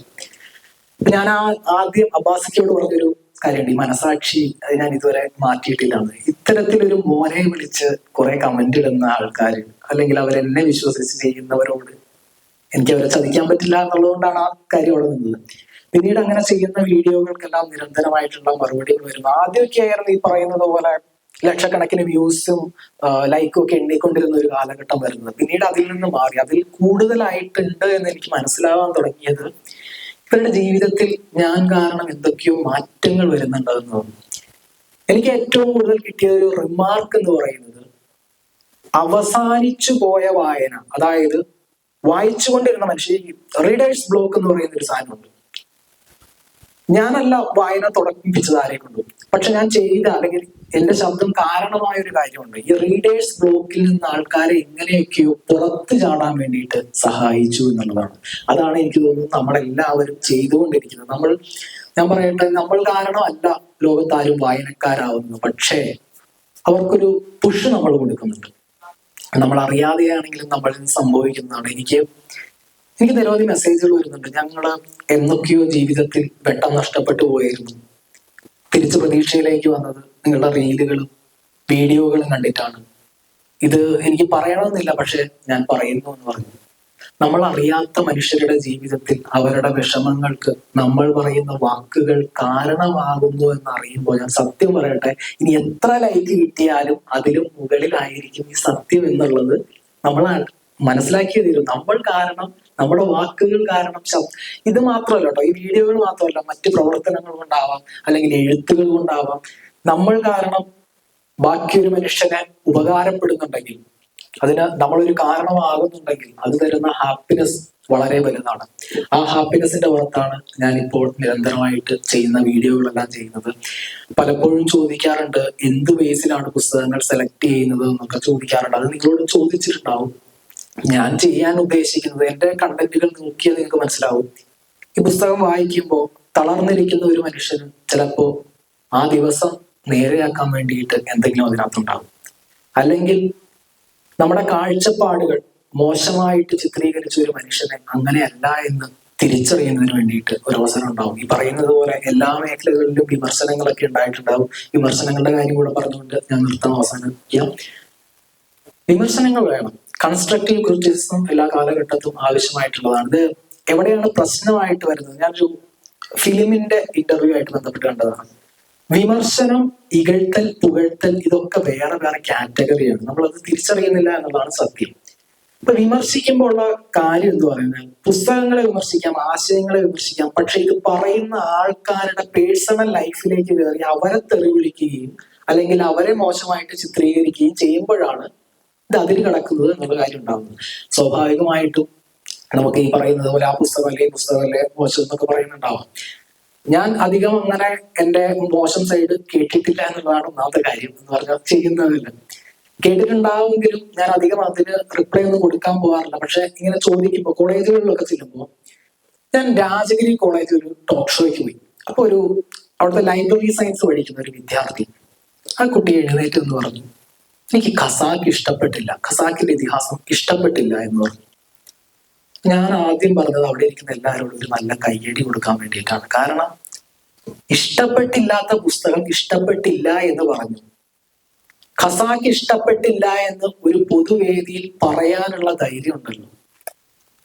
ഞാൻ ആ ആദ്യം അബ്ബാസിക്കോട് പറഞ്ഞൊരു കാര്യമുണ്ട്. ഈ മനസാക്ഷി അത് ഞാൻ ഇതുവരെ മാറ്റിയിട്ടില്ലാന്ന് ഇത്തരത്തിലൊരു മോനെ വിളിച്ച് കുറെ കമന്റ് ഇടുന്ന ആൾക്കാർ അല്ലെങ്കിൽ അവരെന്നെ വിശ്വസിച്ച് ചെയ്യുന്നവരോട് എനിക്ക് അവരെ ചതിക്കാൻ പറ്റില്ല എന്നുള്ളതുകൊണ്ടാണ് ആ കാര്യം അവിടെ നിന്നത്. പിന്നീട് അങ്ങനെ ചെയ്യുന്ന വീഡിയോകൾക്കെല്ലാം നിരന്തരമായിട്ടുള്ള മറുപടികൾ വരുന്നു ആദ്യമൊക്കെ ആയിരുന്നു ഈ പറയുന്നത് പോലെ ലക്ഷക്കണക്കിന് വ്യൂസും ലൈക്കും ഒക്കെ എണ്ണിക്കൊണ്ടിരുന്ന ഒരു കാലഘട്ടം വരുന്നത്. പിന്നീട് അതിൽ നിന്ന് മാറി. അതിൽ കൂടുതലായിട്ടുണ്ട് എന്ന് എനിക്ക് മനസ്സിലാവാൻ തുടങ്ങിയത് ഇവരുടെ ജീവിതത്തിൽ ഞാൻ കാരണം എന്തൊക്കെയോ മാറ്റങ്ങൾ വരുന്നുണ്ടെന്ന് എനിക്ക് ഏറ്റവും കൂടുതൽ കിട്ടിയ ഒരു റിമാർക്ക് എന്ന് പറയുന്നത് അവസാനിച്ചു പോയ വായന അതായത് വായിച്ചുകൊണ്ടിരുന്ന മനുഷ്യ റീഡേഴ്സ് ബ്ലോക്ക് എന്ന് പറയുന്ന ഒരു സാധനമുണ്ട് ഞാനല്ല വായന തുടങ്ങിപ്പിച്ചത് ആരെ കൊണ്ടും. പക്ഷെ ഞാൻ ചെയ്ത അല്ലെങ്കിൽ എന്റെ ശബ്ദം കാരണമായ ഒരു കാര്യമുണ്ട്. ഈ റീഡേഴ്സ് ബ്ലോക്കിൽ നിന്ന് ആൾക്കാരെ എങ്ങനെയൊക്കെയോ പുറത്തു ചാടാൻ വേണ്ടിയിട്ട് സഹായിച്ചു എന്നുള്ളതാണ്. അതാണ് എനിക്ക് തോന്നുന്നത് നമ്മളെല്ലാവരും ചെയ്തുകൊണ്ടിരിക്കുന്നത്. നമ്മൾ ഞാൻ പറയട്ടെ നമ്മൾ കാരണമല്ല ലോകത്താരും വായനക്കാരാവുന്നത്. പക്ഷേ അവർക്കൊരു പുഷ് നമ്മൾ കൊടുക്കുന്നുണ്ട്. നമ്മൾ അറിയാതെയാണെങ്കിലും നമ്മളിൽ നിന്ന് സംഭവിക്കുന്നതാണ്. എനിക്ക് എനിക്ക് നിരവധി മെസ്സേജുകൾ വരുന്നുണ്ട്. ഞങ്ങൾ എന്നൊക്കെയോ ജീവിതത്തിൽ വെട്ടം നഷ്ടപ്പെട്ടു പോയിരുന്നു. തിരിച്ചു പ്രതീക്ഷയിലേക്ക് വന്നത് നിങ്ങളുടെ റീലുകളും വീഡിയോകളും കണ്ടിട്ടാണ്. ഇത് എനിക്ക് പറയണമെന്നില്ല പക്ഷെ ഞാൻ പറയുന്നു എന്ന് പറഞ്ഞു. നമ്മൾ അറിയാത്ത മനുഷ്യരുടെ ജീവിതത്തിൽ അവരുടെ വിഷമങ്ങൾക്ക് നമ്മൾ പറയുന്ന വാക്കുകൾ കാരണമാകുന്നു എന്ന് അറിയുമ്പോൾ ഞാൻ സത്യം പറയട്ടെ ഇനി എത്ര ലൈക്ക് കിട്ടിയാലും അതിലും മുകളിലായിരിക്കും ഈ സത്യം എന്നുള്ളത് നമ്മൾ മനസ്സിലാക്കിയേ തീരും. നമ്മൾ കാരണം നമ്മുടെ വാക്കുകൾ കാരണം ഇത് മാത്രമല്ല കേട്ടോ ഈ വീഡിയോകൾ മാത്രമല്ല മറ്റ് പ്രവർത്തനങ്ങൾ കൊണ്ടാവാം അല്ലെങ്കിൽ എഴുത്തുകൾ കൊണ്ടാവാം. നമ്മൾ കാരണം ബാക്കിയൊരു മനുഷ്യനെ ഉപകാരപ്പെടുന്നുണ്ടെങ്കിൽ അതിന് നമ്മളൊരു കാരണമാകുന്നുണ്ടെങ്കിൽ അത് തരുന്ന ഹാപ്പിനെസ് വളരെ വലുതാണ്. ആ ഹാപ്പിനെസിന്റെ പുറത്താണ് ഞാനിപ്പോൾ നിരന്തരമായിട്ട് ചെയ്യുന്ന വീഡിയോകളെല്ലാം ചെയ്യുന്നത്. പലപ്പോഴും ചോദിക്കാറുണ്ട് എന്ത് ബേസിലാണ് പുസ്തകങ്ങൾ സെലക്ട് ചെയ്യുന്നത് എന്നൊക്കെ ചോദിക്കാറുണ്ട്. അത് നിങ്ങളോട് ചോദിച്ചിട്ടുണ്ടാവും. ഞാൻ ചെയ്യാൻ ഉദ്ദേശിക്കുന്നത് എന്റെ കണ്ടന്റുകൾ നോക്കിയാൽ നിങ്ങൾക്ക് മനസ്സിലാവും. ഈ പുസ്തകം വായിക്കുമ്പോൾ തളർന്നിരിക്കുന്ന ഒരു മനുഷ്യന് ചിലപ്പോ ആ ദിവസം നേരെയാക്കാൻ വേണ്ടിയിട്ട് എന്തെങ്കിലും അതിനകത്തുണ്ടാവും. അല്ലെങ്കിൽ നമ്മുടെ കാഴ്ചപ്പാടുകൾ മോശമായിട്ട് ചിത്രീകരിച്ച ഒരു മനുഷ്യനെ അങ്ങനെയല്ല എന്ന് തിരിച്ചറിയുന്നതിന് വേണ്ടിയിട്ട് ഒരു അവസരം ഉണ്ടാവും. ഈ പറയുന്നത് പോലെ എല്ലാ മേഖലകളിലും വിമർശനങ്ങളൊക്കെ ഉണ്ടായിട്ടുണ്ടാവും. വിമർശനങ്ങളുടെ കാര്യം കൂടെ പറഞ്ഞുകൊണ്ട് ഞാൻ നിർത്താൻ അവസാനിക്കാം വിമർശനങ്ങൾ വേണം. കൺസ്ട്രക്റ്റീവ് ക്രിറ്റിസിസം എല്ലാ കാലഘട്ടത്തും ആവശ്യമായിട്ടുള്ളതാണ്. ഇത് എവിടെയാണ് പ്രശ്നമായിട്ട് വരുന്നത്? ഞാനൊരു ഫിലിമിന്റെ ഇന്റർവ്യൂ ആയിട്ട് ബന്ധപ്പെട്ട് കണ്ടതാണ്. വിമർശനം ഇകഴ്ത്തൽ പുകഴ്ത്തൽ ഇതൊക്കെ വേറെ വേറെ കാറ്റഗറിയാണ് നമ്മളത് തിരിച്ചറിയുന്നില്ല എന്നുള്ളതാണ് സത്യം. ഇപ്പൊ വിമർശിക്കുമ്പോൾ ഉള്ള കാര്യം എന്ന് പറയുന്നത് പുസ്തകങ്ങളെ വിമർശിക്കാം ആശയങ്ങളെ വിമർശിക്കാം പക്ഷെ ഇത് പറയുന്ന ആൾക്കാരുടെ പേഴ്സണൽ ലൈഫിലേക്ക് കയറി അവരെ തെറി വിളിക്കുകയും അല്ലെങ്കിൽ അവരെ മോശമായിട്ട് ചിത്രീകരിക്കുകയും ചെയ്യുമ്പോഴാണ് ഇത് അതിൽ കിടക്കുന്നത് എന്നുള്ള കാര്യം ഉണ്ടാകുന്നത് സ്വാഭാവികമായിട്ടും നമുക്ക് ഈ പറയുന്നത് പോലെ ആ പുസ്തകം അല്ലെ പുസ്തകം അല്ലെ മോശം എന്നൊക്കെ പറയുന്നുണ്ടാവാം. ഞാൻ അധികം അങ്ങനെ എന്റെ മോശം സൈഡ് കേട്ടിട്ടില്ല എന്നുള്ളതാണ് ഒന്നാമത്തെ കാര്യം എന്ന് പറഞ്ഞാൽ ചെയ്യുന്നതില്ല. കേട്ടിട്ടുണ്ടാവുമെങ്കിലും ഞാൻ അധികം അതിന് റിപ്ലൈ ഒന്നും കൊടുക്കാൻ പോകാറില്ല. പക്ഷെ ഇങ്ങനെ ചോദിക്കുമ്പോൾ കോളേജുകളിലൊക്കെ ചെല്ലുമ്പോൾ ഞാൻ രാജഗിരി കോളേജിൽ ഒരു ടോക്ക് ഷോയ്ക്ക് പോയി. അപ്പൊ ഒരു അവിടുത്തെ ലൈബ്രറി സയൻസ് പഠിക്കുന്ന ഒരു വിദ്യാർത്ഥി ആ കുട്ടി എഴുന്നേറ്റ് എന്ന് പറഞ്ഞു. എനിക്ക് ഖസാക്ക് ഇഷ്ടപ്പെട്ടില്ല. ഖസാക്കിന്റെ ഇതിഹാസം ഇഷ്ടപ്പെട്ടില്ല എന്ന് പറഞ്ഞു. ഞാൻ ആദ്യം പറഞ്ഞത് അവിടെ ഇരിക്കുന്ന എല്ലാവരോടും ഒരു നല്ല കയ്യടി കൊടുക്കാൻ വേണ്ടിയിട്ടാണ്. കാരണം ഇഷ്ടപ്പെട്ടില്ലാത്ത പുസ്തകം ഇഷ്ടപ്പെട്ടില്ല എന്ന് പറഞ്ഞു. ഖസാക്ക് ഇഷ്ടപ്പെട്ടില്ല എന്ന് ഒരു പൊതുവേദിയിൽ പറയാനുള്ള ധൈര്യം ഉണ്ടല്ലോ.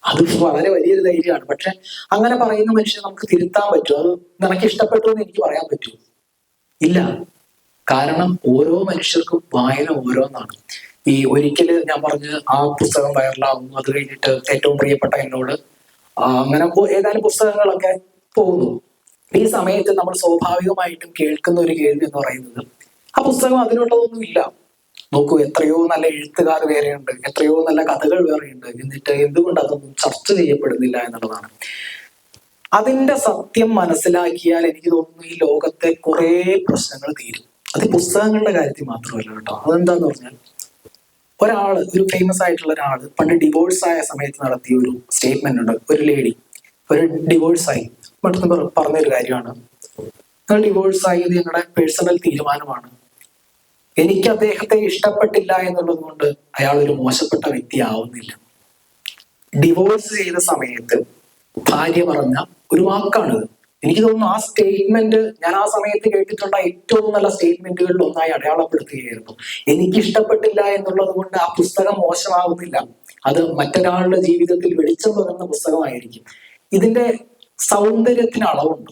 അത് വളരെ വലിയൊരു ധൈര്യമാണ്. പക്ഷെ അങ്ങനെ പറയുന്ന മനുഷ്യനെ നമുക്ക് തിരുത്താൻ പറ്റുമോ? അത് നിനക്ക് ഇഷ്ടപ്പെട്ടു എന്ന് എനിക്ക് പറയാൻ പറ്റുമോ? ഇല്ല. കാരണം ഓരോ മനുഷ്യർക്കും വായന ഓരോന്നാണ്. ഈ ഒരിക്കൽ ഞാൻ പറഞ്ഞ് ആ പുസ്തകം വൈറലാകുന്നു അത് കഴിഞ്ഞിട്ട് ഏറ്റവും പ്രിയപ്പെട്ട എന്നോട് അങ്ങനെ ഏതാനും പുസ്തകങ്ങളൊക്കെ പോകുന്നു. ഈ സമയത്ത് നമ്മൾ സ്വാഭാവികമായിട്ടും കേൾക്കുന്ന ഒരു കേൾവി എന്ന് പറയുന്നത് ആ പുസ്തകം അതിനുള്ളതൊന്നും ഇല്ല. നോക്കൂ എത്രയോ നല്ല എഴുത്തുകാർ വേറെയുണ്ട് എത്രയോ നല്ല കഥകൾ വേറെയുണ്ട്. എന്നിട്ട് എന്തുകൊണ്ട് അതൊന്നും ചർച്ച ചെയ്യപ്പെടുന്നില്ല എന്നുള്ളതാണ്. അതിന്റെ സത്യം മനസ്സിലാക്കിയാൽ എനിക്ക് തോന്നുന്നു ഈ ലോകത്തെ കുറെ പ്രശ്നങ്ങൾ തീരും. അത് പുസ്തകങ്ങളുടെ കാര്യത്തിൽ മാത്രമല്ല കേട്ടോ. അതെന്താന്ന് പറഞ്ഞാൽ ഒരാൾ ഒരു ഫേമസ് ആയിട്ടുള്ള ഒരാൾ പണ്ട് ഡിവോഴ്സ് ആയ സമയത്ത് നടത്തിയ ഒരു സ്റ്റേറ്റ്മെന്റ് ഉണ്ട്. ഒരു ലേഡി ഒരു ഡിവോഴ്സ് ആയി. മറ്റൊന്ന് പറ- പറഞ്ഞൊരു കാര്യമാണ്. നിങ്ങൾ ഡിവോഴ്സ് ആയി ഇത് ഞങ്ങളുടെ പേഴ്സണൽ തീരുമാനമാണ്. എനിക്ക് അദ്ദേഹത്തെ ഇഷ്ടപ്പെട്ടില്ല എന്നുള്ളത് കൊണ്ട് അയാൾ ഒരു മോശപ്പെട്ട വ്യക്തി ആവുന്നില്ല. ഡിവോഴ്സ് ചെയ്ത സമയത്ത് ഭാര്യ പറഞ്ഞ ഒരു വാക്കാണിത്. എനിക്ക് തോന്നുന്നു ആ സ്റ്റേറ്റ്മെന്റ് ഞാൻ ആ സമയത്ത് കേട്ടിട്ടുള്ള ഏറ്റവും നല്ല സ്റ്റേറ്റ്മെന്റുകളിൽ ഒന്നായി അടയാളപ്പെടുത്തുകയായിരുന്നു. എനിക്ക് ഇഷ്ടപ്പെട്ടില്ല എന്നുള്ളത് കൊണ്ട് ആ പുസ്തകം മോശമാകുന്നില്ല അത് മറ്റൊരാളുടെ ജീവിതത്തിൽ വെളിച്ചം പകർന്ന പുസ്തകമായിരിക്കും. ഇതിന്റെ സൗന്ദര്യത്തിന് അളവുണ്ട്.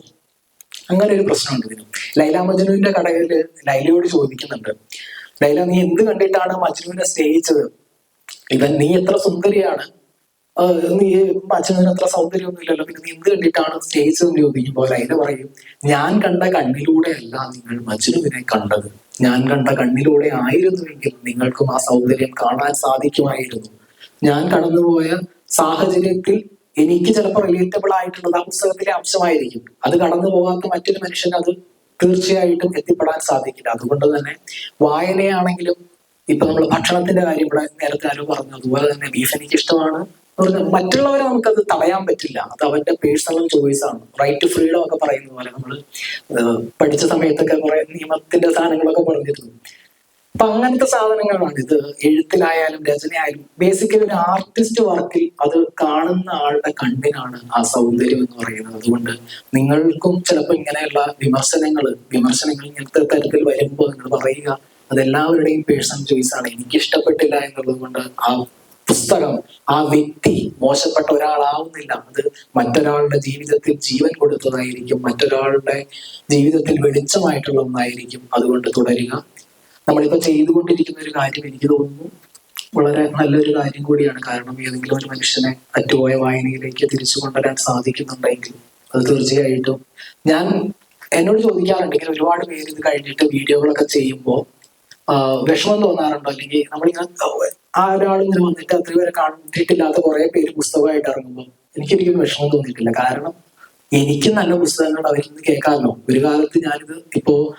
അങ്ങനെ ഒരു പ്രശ്നമുണ്ട് ഇതിന്. ലൈല മജ്നുവിന്റെ കടയിൽ ലൈലയോട് ചോദിക്കുന്നുണ്ട് ലൈല നീ എന്ത് കണ്ടിട്ടാണ് മജ്നുവിനെ സ്നേഹിച്ചത്? ഇവൻ നീ എത്ര സുന്ദരിയാണ്. നീ അച്ഛനും അത്ര സൗന്ദര്യമൊന്നും ഇല്ലല്ലോ പിന്നെ നീ എന്ത് കണ്ടിട്ടാണ് സ്നേഹിച്ചതെന്ന് ചോദിക്കുമ്പോൾ അതിന് പറയും ഞാൻ കണ്ട കണ്ണിലൂടെയല്ല നിങ്ങൾ മജ്നുവിനെ കണ്ടത്. ഞാൻ കണ്ട കണ്ണിലൂടെ ആയിരുന്നുവെങ്കിൽ നിങ്ങൾക്കും ആ സൗന്ദര്യം കാണാൻ സാധിക്കുമായിരുന്നു. ഞാൻ കടന്നുപോയ സാഹചര്യത്തിൽ എനിക്ക് ചിലപ്പോൾ റിലേറ്റബിൾ ആയിട്ടുള്ളത് ആ പുസ്തകത്തിലെ അംശമായിരിക്കും. അത് കടന്നു പോകാത്ത മറ്റൊരു മനുഷ്യന് അത് തീർച്ചയായിട്ടും എത്തിപ്പെടാൻ സാധിക്കില്ല. അതുകൊണ്ട് തന്നെ വായനയാണെങ്കിലും ഇപ്പൊ നമ്മൾ ഭക്ഷണത്തിന്റെ കാര്യം ഇവിടെ നേരത്തെ ആരോ പറഞ്ഞു അതുപോലെ തന്നെ ബീഫ് എനിക്ക് ഇഷ്ടമാണ് എന്ന് മറ്റുള്ളവരെ നമുക്കത് തടയാൻ പറ്റില്ല. അത് അവന്റെ പേഴ്സണൽ ചോയ്സ് ആണ്. റൈറ്റ് ടു ഫ്രീഡം ഒക്കെ പറയുന്ന പോലെ നമ്മൾ പഠിച്ച സമയത്തൊക്കെ കുറെ നിയമത്തിന്റെ സാധനങ്ങളൊക്കെ പറഞ്ഞിരുന്നു. അപ്പൊ അങ്ങനത്തെ സാധനങ്ങളാണ് ഇത്. എഴുത്തിലായാലും രചനയായാലും ബേസിക്കലി ഒരു ആർട്ടിസ്റ്റ് വർക്കിൽ അത് കാണുന്ന ആളുടെ കണ്ണിനാണ് ആ സൗന്ദര്യം എന്ന് പറയുന്നത്. അതുകൊണ്ട് നിങ്ങൾക്കും ചിലപ്പോൾ ഇങ്ങനെയുള്ള വിമർശനങ്ങൾ വിമർശനങ്ങൾ ഇങ്ങനത്തെ തരത്തിൽ വരുമ്പോൾ നിങ്ങൾ പറയുക അതെല്ലാവരുടെയും പേഴ്സണൽ ചോയ്സ് ആണ്. എനിക്ക് ഇഷ്ടപ്പെട്ടില്ല എന്നുള്ളത് കൊണ്ട് ആ പുസ്തകം ആ വ്യക്തി മോശപ്പെട്ട ഒരാളാവുന്നില്ല. അത് മറ്റൊരാളുടെ ജീവിതത്തിൽ ജീവൻ കൊടുത്തതായിരിക്കും. മറ്റൊരാളുടെ ജീവിതത്തിൽ വെളിച്ചമായിട്ടുള്ള ഒന്നായിരിക്കും. അതുകൊണ്ട് തുടരുക. നമ്മളിപ്പോ ചെയ്തുകൊണ്ടിരിക്കുന്ന ഒരു കാര്യം എനിക്ക് തോന്നുന്നു. വളരെ നല്ലൊരു കാര്യം കൂടിയാണ്. കാരണം ഏതെങ്കിലും ഒരു മനുഷ്യനെ അറ്റുപോയ വായനയിലേക്ക് തിരിച്ചു കൊണ്ടുവരാൻ സാധിക്കുന്നുണ്ടെങ്കിൽ അത് തീർച്ചയായിട്ടും ഞാൻ എന്നോട് ചോദിക്കാറുണ്ടെങ്കിൽ ഒരുപാട് പേര് ഇത് കഴിഞ്ഞിട്ട് വീഡിയോകളൊക്കെ ചെയ്യുമ്പോൾ വിഷമം തോന്നാറുണ്ടോ? അല്ലെങ്കിൽ നമ്മളിങ്ങനെ ആ ഒരാൾ ഇങ്ങനെ വന്നിട്ട് അത്രയും വരെ കണ്ടിട്ടില്ലാത്ത കുറെ പേര് പുസ്തകമായിട്ട് ഇറങ്ങുമ്പോൾ എനിക്കൊരിക്കലും വിഷമം തോന്നിയിട്ടില്ല. കാരണം എനിക്ക് നല്ല പുസ്തകങ്ങൾ അവരിൽ നിന്ന് കേൾക്കാമല്ലോ. ഒരു കാലത്ത് ഞാനിത് ഇപ്പോ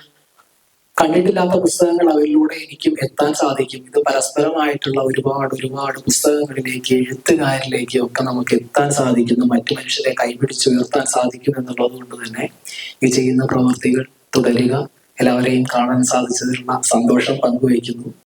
കണ്ടിട്ടില്ലാത്ത പുസ്തകങ്ങൾ അവരിലൂടെ എനിക്കും എത്താൻ സാധിക്കും. ഇത് പരസ്പരമായിട്ടുള്ള ഒരുപാട് ഒരുപാട് പുസ്തകങ്ങളിലേക്ക് എഴുത്തുകാരിലേക്ക് ഒക്കെ നമുക്ക് എത്താൻ സാധിക്കുന്നു. മറ്റു മനുഷ്യരെ കൈപിടിച്ചുയർത്താൻ സാധിക്കും എന്നുള്ളത് കൊണ്ട് തന്നെ ഈ ചെയ്യുന്ന പ്രവർത്തികൾ തുടരുക. എല്ലാവരെയും കാണാൻ സാധിച്ചതിലുള്ള സന്തോഷം പങ്കുവയ്ക്കുന്നു.